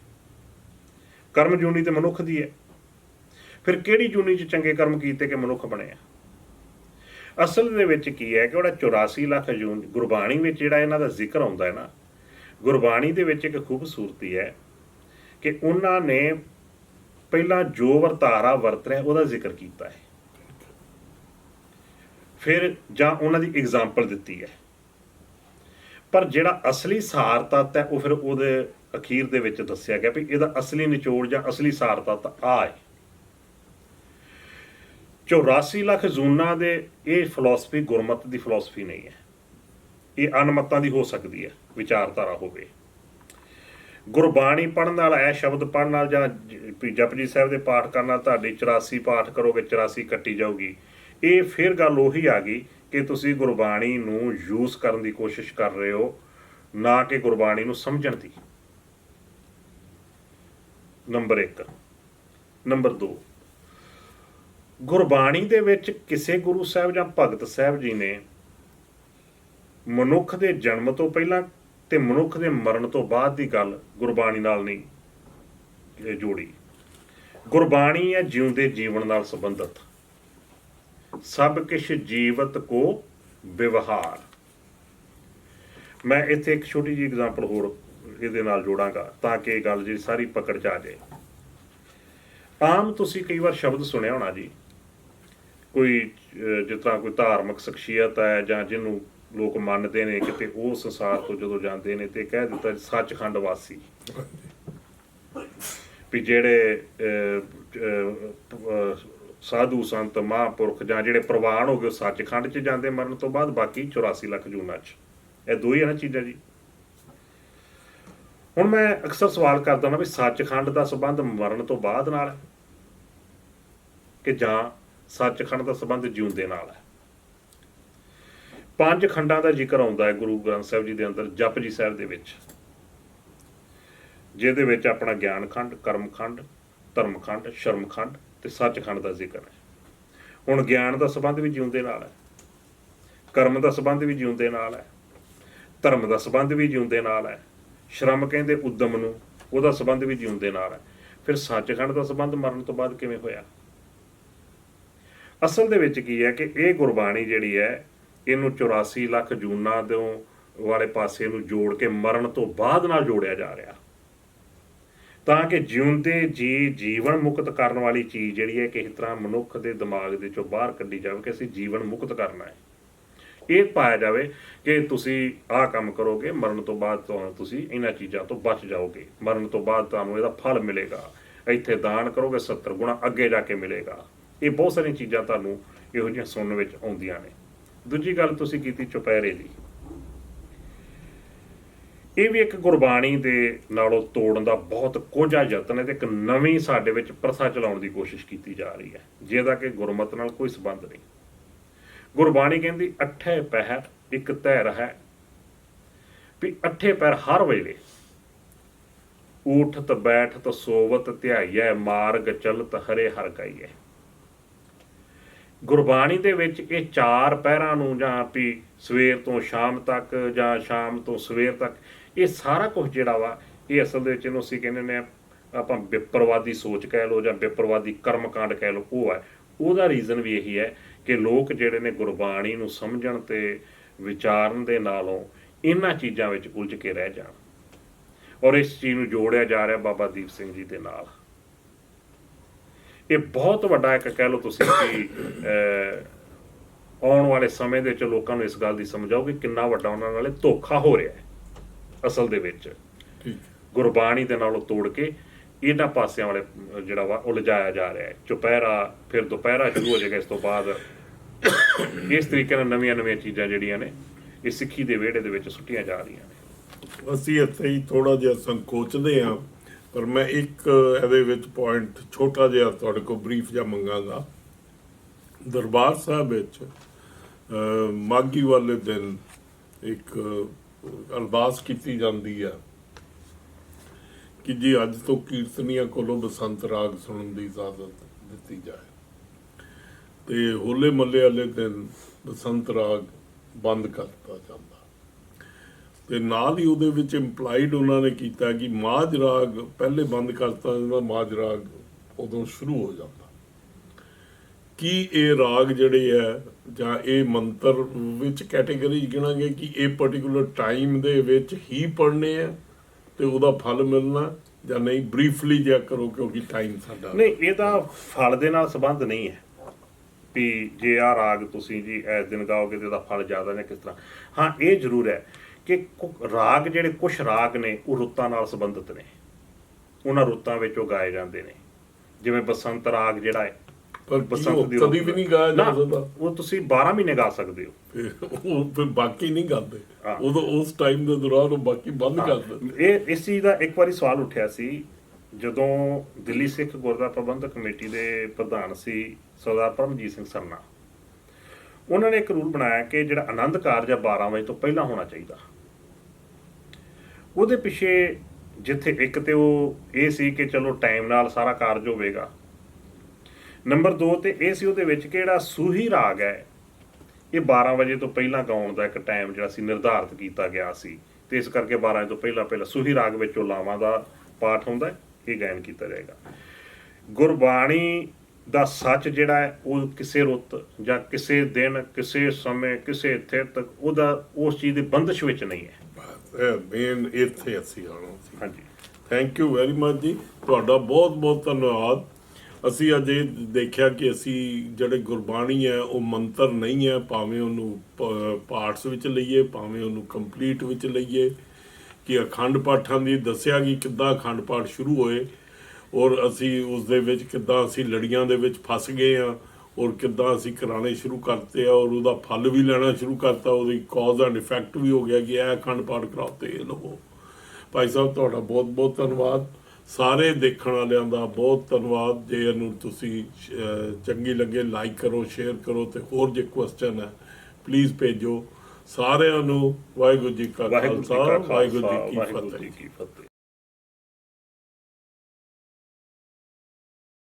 ਕਰਮ ਜੂਨੀ ਤੇ ਮਨੁੱਖ ਦੀ ਹੈ। ਫਿਰ ਕਿਹੜੀ ਜੂਨੀ ਚ ਚੰਗੇ ਕਰਮ ਕੀਤੇ ਕਿ ਮਨੁੱਖ ਬਣਿਆ ਅਸਲ ਦੇ ਵਿੱਚ ਕੀ ਹੈ ਕਿ ਉਹਦਾ 84 ਲੱਖ ਜੂਨ ਗੁਰਬਾਣੀ ਵਿੱਚ ਜਿਹੜਾ ਇਹਨਾਂ ਦਾ ਜ਼ਿਕਰ ਆਉਂਦਾ ਹੈ ਨਾ, ਗੁਰਬਾਣੀ ਦੇ ਵਿੱਚ ਇੱਕ ਖੂਬਸੂਰਤੀ ਹੈ ਕਿ ਉਹਨਾਂ ਨੇ ਪਹਿਲਾਂ ਜੋ ਵਰਤਾਰਾ ਵਰਤ ਰਿਹਾ, ਉਹਦਾ ਜ਼ਿਕਰ ਕੀਤਾ ਹੈ। ਫਿਰ ਜਾਂ ਉਹਨਾਂ ਦੀ ਐਗਜ਼ਾਮਪਲ ਦਿੱਤੀ ਹੈ। ਪਰ ਜਿਹੜਾ ਅਸਲੀ ਸਾਰ ਤੱਤ ਹੈ, ਉਹ ਫਿਰ ਉਹਦੇ ਅਖੀਰ ਦੇ ਵਿੱਚ ਦੱਸਿਆ ਗਿਆ ਵੀ ਇਹਦਾ ਅਸਲੀ ਨਿਚੋੜ ਜਾਂ ਅਸਲੀ ਸਾਰ ਤੱਤ ਆ ਹੈ। 84 ਲੱਖ ਜ਼ੂਨਾਂ ਦੇ ਇਹ ਫਿਲਾਸਫੀ ਗੁਰਮਤ ਦੀ ਫਿਲਾਸਫੀ ਨਹੀਂ ਹੈ। ਇਹ ਅਨਮਤਾਂ ਦੀ ਹੋ ਸਕਦੀ ਹੈ, ਵਿਚਾਰਧਾਰਾ ਹੋਵੇ। ਗੁਰਬਾਣੀ ਪੜਨ ਨਾਲ, ਇਹ ਸ਼ਬਦ ਪੜਨ ਨਾਲ ਜਾਂ ਜ- ਵੀ ਜਪਜੀ ਸਾਹਿਬ ਦੇ ਪਾਠ ਕਰਨ ਨਾਲ ਤੁਹਾਡੀ 84 ਪਾਠ ਕਰੋਗੇ 84 ਕੱਟੀ ਜਾਊਗੀ। ਇਹ ਫਿਰ ਗੱਲ ਉਹੀ ਆ ਗਈ ਕਿ ਤੁਸੀਂ ਗੁਰਬਾਣੀ ਨੂੰ ਯੂਜ਼ ਕਰਨ ਦੀ ਕੋਸ਼ਿਸ਼ ਕਰ ਰਹੇ ਹੋ, ਨਾ ਕਿ ਗੁਰਬਾਣੀ ਨੂੰ ਸਮਝਣ ਦੀ। ਨੰਬਰ 1 ਨੰਬਰ 2 ਗੁਰਬਾਣੀ ਦੇ ਵਿੱਚ ਕਿਸੇ ਗੁਰੂ ਸਾਹਿਬ ਜਾਂ ਭਗਤ ਸਾਹਿਬ ਜੀ ਨੇ ਮਨੁੱਖ ਦੇ ਜਨਮ ਤੋਂ ਪਹਿਲਾਂ ਤੇ ਮਨੁੱਖ ਦੇ ਮਰਨ ਤੋਂ ਬਾਅਦ ਦੀ ਗੱਲ ਗੁਰਬਾਣੀ ਨਾਲ ਨਹੀਂ ਜੋੜੀ। ਗੁਰਬਾਣੀ ਹੈ ਜਿਉਂਦੇ ਜੀਵਨ ਨਾਲ ਸੰਬੰਧਿਤ। ਸਭ ਕਿਛ ਜੀਵਤ ਕੋ ਵਿਵਹਾਰ। ਮੈਂ ਇੱਥੇ ਇੱਕ ਛੋਟੀ ਜਿਹੀ ਐਗਜ਼ਾਮਪਲ ਹੋਰ ਇਹਦੇ ਨਾਲ ਜੋੜਾਂਗਾ ਤਾਂ ਕਿ ਇਹ ਗੱਲ ਜਿਹੜੀ ਸਾਰੀ ਪਕੜ ਚ ਆ ਜਾਏ। ਆਮ ਤੁਸੀਂ ਕਈ ਵਾਰ ਸ਼ਬਦ ਸੁਣਿਆ ਹੋਣਾ ਜੀ ਕੋਈ ਅਹ, ਜਿਸ ਤਰ੍ਹਾਂ ਕੋਈ ਧਾਰਮਿਕ ਸ਼ਖਸੀਅਤ ਹੈ ਜਾਂ ਜਿਹਨੂੰ ਲੋਕ ਮੰਨਦੇ ਨੇ ਕਿਤੇ ਉਹ ਸੰਸਾਰ ਤੋਂ ਜਦੋਂ ਜਾਂਦੇ ਨੇ ਤੇ ਕਹਿ ਦਿੱਤਾ ਸੱਚਖੰਡ ਵਾਸੀ। ਵੀ ਜਿਹੜੇ ਅਹ, ਸਾਧੂ ਸੰਤ ਮਹਾਂਪੁਰਖ ਜਾਂ ਜਿਹੜੇ ਪ੍ਰਵਾਨ ਹੋ ਗਏ ਉਹ ਸੱਚਖੰਡ 'ਚ ਜਾਂਦੇ ਮਰਨ ਤੋਂ ਬਾਅਦ ਬਾਕੀ 84 ਲੱਖ ਜੂਨਾਂ 'ਚ। ਇਹ ਦੋ ਹੀ ਆ ਨਾ ਚੀਜ਼ਾਂ ਜੀ। ਹੁਣ ਮੈਂ ਅਕਸਰ ਸਵਾਲ ਕਰਦਾ ਨਾ ਵੀ ਸੱਚਖੰਡ ਦਾ ਸੰਬੰਧ ਮਰਨ ਤੋਂ ਬਾਅਦ ਨਾਲ ਕਿ ਜਾਂ ਸੱਚਖੰਡ ਦਾ ਸੰਬੰਧ ਜਿਉਂਦੇ ਨਾਲ ਹੈ। ਪੰਜ ਖੰਡਾਂ ਦਾ ਜ਼ਿਕਰ ਆਉਂਦਾ ਹੈ ਗੁਰੂ ਗ੍ਰੰਥ ਸਾਹਿਬ ਜੀ ਦੇ ਅੰਦਰ ਜਪਜੀ ਸਾਹਿਬ ਦੇ ਵਿੱਚ, ਜਿਹਦੇ ਵਿੱਚ ਆਪਣਾ ਗਿਆਨ ਖੰਡ, ਕਰਮ ਖੰਡ, ਧਰਮ ਖੰਡ, ਸ਼ਰਮ ਖੰਡ ਤੇ ਸੱਚਖੰਡ ਦਾ ਜ਼ਿਕਰ ਹੈ। ਹੁਣ ਗਿਆਨ ਦਾ ਸੰਬੰਧ ਵੀ ਜਿਉਂਦੇ ਨਾਲ ਹੈ, ਕਰਮ ਦਾ ਸੰਬੰਧ ਵੀ ਜਿਉਂਦੇ ਨਾਲ ਹੈ, ਧਰਮ ਦਾ ਸੰਬੰਧ ਵੀ ਜਿਉਂਦੇ ਨਾਲ ਹੈ, ਸ਼ਰਮ ਕਹਿੰਦੇ ਉਦਮ ਨੂੰ, ਉਹਦਾ ਸੰਬੰਧ ਵੀ ਜਿਉਂਦੇ ਨਾਲ ਹੈ। ਫਿਰ ਸੱਚਖੰਡ ਦਾ ਸੰਬੰਧ ਮਰਨ ਤੋਂ ਬਾਅਦ ਕਿਵੇਂ ਹੋਇਆ? ਅਸਲ ਦੇ ਵਿੱਚ ਕੀ ਹੈ ਕਿ ਇਹ ਗੁਰਬਾਣੀ ਜਿਹੜੀ ਹੈ, ਇਹਨੂੰ 84 ਲੱਖ ਜੂਨਾਂ ਤੋਂ ਵਾਲੇ ਪਾਸੇ ਨੂੰ ਜੋੜ ਕੇ ਮਰਨ ਤੋਂ ਬਾਅਦ ਨਾਲ ਜੋੜਿਆ ਜਾ ਰਿਹਾ। ਤਾਂ ਕਿ ਜਿਉਂਦੇ ਜੀ ਜੀਵਨ ਮੁਕਤ ਕਰਨ ਵਾਲੀ ਚੀਜ਼ ਜਿਹੜੀ ਹੈ, ਕਿਸ ਤਰ੍ਹਾਂ ਮਨੁੱਖ ਦੇ ਦਿਮਾਗ ਦੇ ਚੋਂ ਬਾਹਰ ਕੱਢੀ ਜਾਵੇ ਕਿ ਅਸੀਂ ਜੀਵਨ ਮੁਕਤ ਕਰਨਾ ਹੈ। ਇਹ ਪਾਇਆ ਜਾਵੇ ਕਿ ਤੁਸੀਂ ਆਹ ਕੰਮ ਕਰੋਗੇ, ਮਰਨ ਤੋਂ ਬਾਅਦ ਤੁਹਾਨੂੰ ਤੁਸੀਂ ਇਹਨਾਂ ਚੀਜ਼ਾਂ ਤੋਂ ਬਚ ਜਾਓਗੇ। ਮਰਨ ਤੋਂ ਬਾਅਦ ਤੁਹਾਨੂੰ ਇਹਦਾ ਫਲ ਮਿਲੇਗਾ। ਇੱਥੇ ਦਾਨ ਕਰੋਗੇ 70 ਗੁਣਾ ਅੱਗੇ ਜਾ ਕੇ ਮਿਲੇਗਾ। ਇਹ ਬਹੁਤ ਸਾਰੀਆਂ ਚੀਜ਼ਾਂ ਤੁਹਾਨੂੰ ਇਹੋ ਜਿਹੀਆਂ ਸੁਣਨ ਵਿੱਚ ਆਉਂਦੀਆਂ ਨੇ। ਦੂਜੀ ਗੱਲ ਤੁਸੀਂ ਕੀਤੀ ਚੁਪਹਿਰੇ ਦੀ। ਇਹ ਵੀ ਇੱਕ ਗੁਰਬਾਣੀ ਦੇ ਨਾਲੋਂ ਤੋੜਨ ਦਾ ਬਹੁਤ ਕੋਝਾ ਯਤਨ ਹੈ ਤੇ ਇੱਕ ਨਵੀਂ ਸਾਡੇ ਵਿੱਚ ਪ੍ਰਥਾ ਚਲਾਉਣ ਦੀ ਕੋਸ਼ਿਸ਼ ਕੀਤੀ ਜਾ ਰਹੀ ਹੈ, ਜਿਹਦਾ ਕਿ ਗੁਰਮਤ ਨਾਲ ਕੋਈ ਸੰਬੰਧ ਨਹੀਂ। ਗੁਰਬਾਣੀ ਕਹਿੰਦੀ, ਅੱਠੇ ਪਹਿਰ ਇੱਕ ਧੈਰ ਹੈ, ਵੀ ਅੱਠੇ ਪੈਰ ਹਰ ਵੇਲੇ ਊਠਤ ਬੈਠਤ ਸੋਵਤ ਧਿਆਈਐ, ਮਾਰਗ ਚਲਤ ਹਰੇ ਹਰ ਗਾਈਐ। ਗੁਰਬਾਣੀ ਦੇ ਵਿੱਚ ਇਹ ਚਾਰ ਪਹਿਰਾਂ ਨੂੰ ਜਾਂ ਵੀ ਸਵੇਰ ਤੋਂ ਸ਼ਾਮ ਤੱਕ ਜਾਂ ਸ਼ਾਮ ਤੋਂ ਸਵੇਰ ਤੱਕ, ਇਹ ਸਾਰਾ ਕੁਝ ਜਿਹੜਾ ਵਾ, ਇਹ ਅਸਲ ਦੇ ਵਿੱਚ ਇਹਨੂੰ ਅਸੀਂ ਕਹਿੰਦੇ ਨੇ ਆਪਾਂ ਵਿਪਰਵਾਦੀ ਸੋਚ ਕਹਿ ਲਓ ਜਾਂ ਵਿਪਰਵਾਦੀ ਕਰਮਕਾਂਡ ਕਹਿ ਲਓ, ਉਹ ਹੈ। ਉਹਦਾ ਰੀਜ਼ਨ ਵੀ ਇਹੀ ਹੈ ਕਿ ਲੋਕ ਜਿਹੜੇ ਨੇ ਗੁਰਬਾਣੀ ਨੂੰ ਸਮਝਣ ਤੇ ਵਿਚਾਰਨ ਦੇ ਨਾਲੋਂ ਇਹਨਾਂ ਚੀਜ਼ਾਂ ਵਿੱਚ ਉਲਝ ਕੇ ਰਹਿ ਜਾਣ। ਔਰ ਇਸ ਚੀਜ਼ ਨੂੰ ਜੋੜਿਆ ਜਾ ਰਿਹਾ ਬਾਬਾ ਦੀਪ ਸਿੰਘ ਜੀ ਦੇ ਨਾਲ। ਇਹ ਬਹੁਤ ਵੱਡਾ ਇੱਕ ਕਹਿ ਲਓ ਤੁਸੀਂ ਕਿ ਆਉਣ ਵਾਲੇ ਸਮੇਂ ਦੇ ਵਿੱਚ ਲੋਕਾਂ ਨੂੰ ਇਸ ਗੱਲ ਦੀ ਸਮਝ ਆਊ ਕਿ ਕਿੰਨਾ ਵੱਡਾ ਉਹਨਾਂ ਨਾਲ ਧੋਖਾ ਹੋ ਰਿਹਾ ਹੈ ਅਸਲ ਦੇ ਵਿੱਚ। ਠੀਕ। ਗੁਰਬਾਣੀ ਦੇ ਨਾਲੋਂ ਤੋੜ ਕੇ ਇਹਨਾਂ ਪਾਸਿਆਂ ਵਾਲੇ ਜਿਹੜਾ ਵਾ ਉਲਝਾਇਆ ਜਾ ਰਿਹਾ ਹੈ। ਚੁਪਹਿਰਾ ਫਿਰ ਦੁਪਹਿਰਾ ਸ਼ੁਰੂ ਹੋ ਜਾਏਗਾ ਇਸ ਤੋਂ ਬਾਅਦ ਇਸ ਤਰੀਕੇ ਨਾਲ ਨਵੀਆਂ ਨਵੀਆਂ ਚੀਜ਼ਾਂ ਜਿਹੜੀਆਂ ਨੇ ਇਹ ਸਿੱਖੀ ਦੇ ਵਿਹੜੇ ਦੇ ਵਿੱਚ ਸੁੱਟੀਆਂ ਜਾ ਰਹੀਆਂ ਨੇ। ਅਸੀਂ ਇੱਥੇ ਹੀ ਥੋੜਾ ਜਿਹਾ ਸੰਕੋਚਦੇ ਹਾਂ। ਪਰ ਮੈਂ ਇੱਕ ਇਹਦੇ ਵਿੱਚ ਪੁਆਇੰਟ ਛੋਟਾ ਜਿਹਾ ਤੁਹਾਡੇ ਕੋਲ ਬਰੀਫ ਜਿਹਾ ਮੰਗਾਂਗਾ। ਦਰਬਾਰ ਸਾਹਿਬ ਵਿੱਚ ਅਹ, ਮਾਘੀ ਵਾਲੇ ਦਿਨ ਇੱਕ ਅਰਦਾਸ ਕੀਤੀ ਜਾਂਦੀ ਆ ਕਿ ਜੀ ਅੱਜ ਤੋਂ ਕੀਰਤਨੀਆਂ ਕੋਲੋਂ ਬਸੰਤ ਰਾਗ ਸੁਣਨ ਦੀ ਇਜਾਜ਼ਤ ਦਿੱਤੀ ਜਾਏ। ਤੇ ਹੋਲੇ ਮੱਲੇ ਵਾਲੇ ਦਿਨ ਬਸੰਤ ਰਾਗ ਬੰਦ ਕਰ ਦਿੱਤਾ ਜਾਂਦਾ। ਤੇ ਨਾਲ ਹੀ ਉਹਦੇ ਵਿੱਚ ਇੰਪਲਾਈਡ ਉਹਨਾਂ ਨੇ ਕੀਤਾ ਕਿ ਮਾਝ ਰਾਗ ਪਹਿਲੇ ਬੰਦ ਕਰਤਾ ਜਾਂਦਾ ਮਾਝ ਰਾਗ ਉਦੋਂ ਸ਼ੁਰੂ ਹੋ ਜਾਂਦਾ। ਕੀ ਇਹ ਰਾਗ ਜਿਹੜੇ ਹੈ ਜਾਂ ਇਹ ਮੰਤਰ ਵਿੱਚ ਕੈਟਾਗਰੀ ਗਿਣਾਂਗੇ ਕਿ ਇਹ ਪਾਰਟਿਕੂਲਰ ਟਾਈਮ ਦੇ ਵਿੱਚ ਹੀ ਪੜ੍ਹਨੇ ਆ ਤੇ ਉਹਦਾ ਫਲ ਮਿਲਣਾ ਜਾਂ ਨਹੀਂ? ਬਰੀਫਲੀ ਜਿਹਾ ਕਰੋ ਕਿਉਂਕਿ ਟਾਈਮ ਸਾਡਾ ਨਹੀਂ, ਇਹ ਤਾਂ ਫਲ ਦੇ ਨਾਲ ਸੰਬੰਧ ਨਹੀਂ ਹੈ ਵੀ ਜੇ ਆ ਰਾਗ ਤੁਸੀਂ ਜੀ, ਇਸ ਦਿਨ ਗਾਓਗੇ ਤੇ ਇਹਦਾ ਫਲ ਜ਼ਿਆਦਾ ਜਾਂ ਕਿਸ ਤਰ੍ਹਾਂ। ਹਾਂ, ਇਹ ਜ਼ਰੂਰ ਹੈ। ਕਿ ਰਾਗ ਜਿਹੜੇ ਕੁਝ ਰਾਗ ਨੇ ਉਹ ਰੁੱਤਾਂ ਨਾਲ ਸੰਬੰਧਿਤ ਨੇ। ਉਹਨਾਂ ਰੁੱਤਾਂ ਵਿੱਚ ਉਹ ਗਾਏ ਜਾਂਦੇ ਨੇ। ਜਿਵੇਂ ਬਸੰਤ ਰਾਗ ਜਿਹੜਾ ਹੈ ਪਰ ਬਸੰਤ ਦੀ ਕਦੀ ਵੀ ਨਹੀਂ ਗਾਇਆ ਜਾ ਸਕਦਾ ਉਹ ਤੁਸੀਂ 12 ਮਹੀਨੇ ਗਾ ਸਕਦੇ ਹੋ। ਉਹ ਫਿਰ ਬਾਕੀ ਨਹੀਂ ਗਾਉਂਦੇ। ਉਦੋਂ ਉਸ ਟਾਈਮ ਦੇ ਦੌਰਾਨ ਉਹ ਬਾਕੀ ਬੰਦ ਕਰ ਦਿੰਦੇ। ਇਹ ਇਸ ਚੀਜ਼ ਦਾ ਇੱਕ ਵਾਰੀ ਸਵਾਲ ਉੱਠਿਆ ਸੀ। ਜਦੋਂ ਦਿੱਲੀ ਸਿੱਖ ਗੁਰਦੁਆਰਾ ਪ੍ਰਬੰਧਕ ਕਮੇਟੀ ਦੇ ਪ੍ਰਧਾਨ ਸੀ ਸਰਦਾਰ ਪਰਮਜੀਤ ਸਿੰਘ ਸਰਨਾ ਉਹਨਾਂ ਨੇ ਇੱਕ ਰੂਲ ਬਣਾਇਆ ਕਿ ਜਿਹੜਾ ਆਨੰਦ ਕਾਰਜ ਆ 12 ਵਜੇ ਤੋਂ ਪਹਿਲਾਂ ਹੋਣਾ ਚਾਹੀਦਾ। ਉਹਦੇ ਪਿੱਛੇ ਜਿੱਥੇ ਇੱਕ ਤੇ ਉਹ ਇਹ ਸੀ ਕਿ ਚਲੋ ਟਾਈਮ ਨਾਲ ਸਾਰਾ ਕਾਰਜ ਹੋਵੇਗਾ। ਨੰਬਰ 2 ਤੇ ਇਹ ਸੀ ਉਹਦੇ ਵਿੱਚ ਕਿ ਜਿਹੜਾ ਸੂਹੀ ਰਾਗ ਹੈ। ਇਹ 12 ਵਜੇ ਤੋਂ ਪਹਿਲਾਂ ਗਾਉਣ ਦਾ ਇੱਕ ਟਾਈਮ ਜਿਹੜਾ ਸੀ ਨਿਰਧਾਰਤ ਕੀਤਾ ਗਿਆ ਸੀ। ਤੇ ਇਸ ਕਰਕੇ 12 ਵਜੇ ਤੋਂ ਪਹਿਲਾਂ ਪਹਿਲਾਂ ਸੂਹੀ ਰਾਗ ਵਿੱਚ ਉਹ ਲਾਵਾਂ ਦਾ ਪਾਠ ਹੁੰਦਾ ਹੈ, ਇਹ ਗਾਇਨ ਕੀਤਾ ਜਾਏਗਾ। ਗੁਰਬਾਣੀ ਦਾ ਸੱਚ ਜਿਹੜਾ ਹੈ, ਉਹ ਕਿਸੇ ਰੁੱਤ ਜਾਂ ਕਿਸੇ ਦਿਨ, ਕਿਸੇ ਸਮੇਂ, ਕਿਸੇ ਥਿਰ ਤੱਕ ਉਹਦਾ, ਉਸ ਚੀਜ਼ ਦੀ ਬੰਦਸ਼ ਵਿੱਚ ਨਹੀਂ ਹੈ। ਮੇਨ ਇੱਥੇ ਅਸੀਂ ਆਉਣਾ ਸੀ। ਹਾਂਜੀ। ਥੈਂਕ ਯੂ ਵੈਰੀ ਮਚ ਜੀ। ਤੁਹਾਡਾ ਬਹੁਤ ਬਹੁਤ ਧੰਨਵਾਦ। ਅਸੀਂ ਅੱਜ ਇਹ ਦੇਖਿਆ ਕਿ ਅਸੀਂ ਜਿਹੜੇ ਗੁਰਬਾਣੀ ਹੈ ਉਹ ਮੰਤਰ ਨਹੀਂ ਹੈ। ਭਾਵੇਂ ਉਹਨੂੰ ਪਾਰਟਸ ਵਿੱਚ ਲਈਏ ਭਾਵੇਂ ਉਹਨੂੰ ਕੰਪਲੀਟ ਵਿੱਚ ਲਈਏ। ਕਿ ਅਖੰਡ ਪਾਠਾਂ ਦੀ ਦੱਸਿਆ ਕਿ ਕਿੱਦਾਂ ਅਖੰਡ ਪਾਠ ਸ਼ੁਰੂ ਹੋਏ। ਔਰ ਅਸੀਂ ਉਸ ਦੇ ਵਿੱਚ ਕਿੱਦਾਂ ਅਸੀਂ ਲੜੀਆਂ ਦੇ ਵਿੱਚ ਫਸ ਗਏ ਆ ਔਰ ਕਿੱਦਾਂ ਅਸੀਂ ਕਰਾਣੇ ਸ਼ੁਰੂ ਕਰਤੇ ਆ ਔਰ ਉਹਦਾ ਫਲ ਵੀ ਲੈਣਾ ਸ਼ੁਰੂ ਕਰਤਾ ਉਹਦੀ ਕਾਜ਼ ਐਂਡ ਇਫੈਕਟ ਵੀ ਹੋ ਗਿਆ ਕਿ ਇਹ ਅਖੰਡ ਪਾਠ ਕਰਾਓ ਤੇ ਇਹ ਲਵੋ। ਭਾਈ ਸਾਹਿਬ ਤੁਹਾਡਾ ਬਹੁਤ ਬਹੁਤ ਧੰਨਵਾਦ। ਸਾਰੇ ਦੇਖਣ ਵਾਲਿਆਂ ਦਾ ਬਹੁਤ ਧੰਨਵਾਦ। ਜੇ ਇਹਨੂੰ ਤੁਸੀਂ ਚੰਗੀ ਲੱਗੇ ਲਾਈਕ ਕਰੋ ਸ਼ੇਅਰ ਕਰੋ ਤੇ ਹੋਰ ਜੇ ਕੁਐਸਚਨ ਹੈ ਪਲੀਜ਼ ਭੇਜੋ। ਸਾਰਿਆਂ ਨੂੰ ਵਾਹਿਗੁਰੂ ਜੀ ਕਾ ਖਾਲਸਾ ਵਾਹਿਗੁਰੂ ਜੀ ਕੀ ਫਤਿਹ।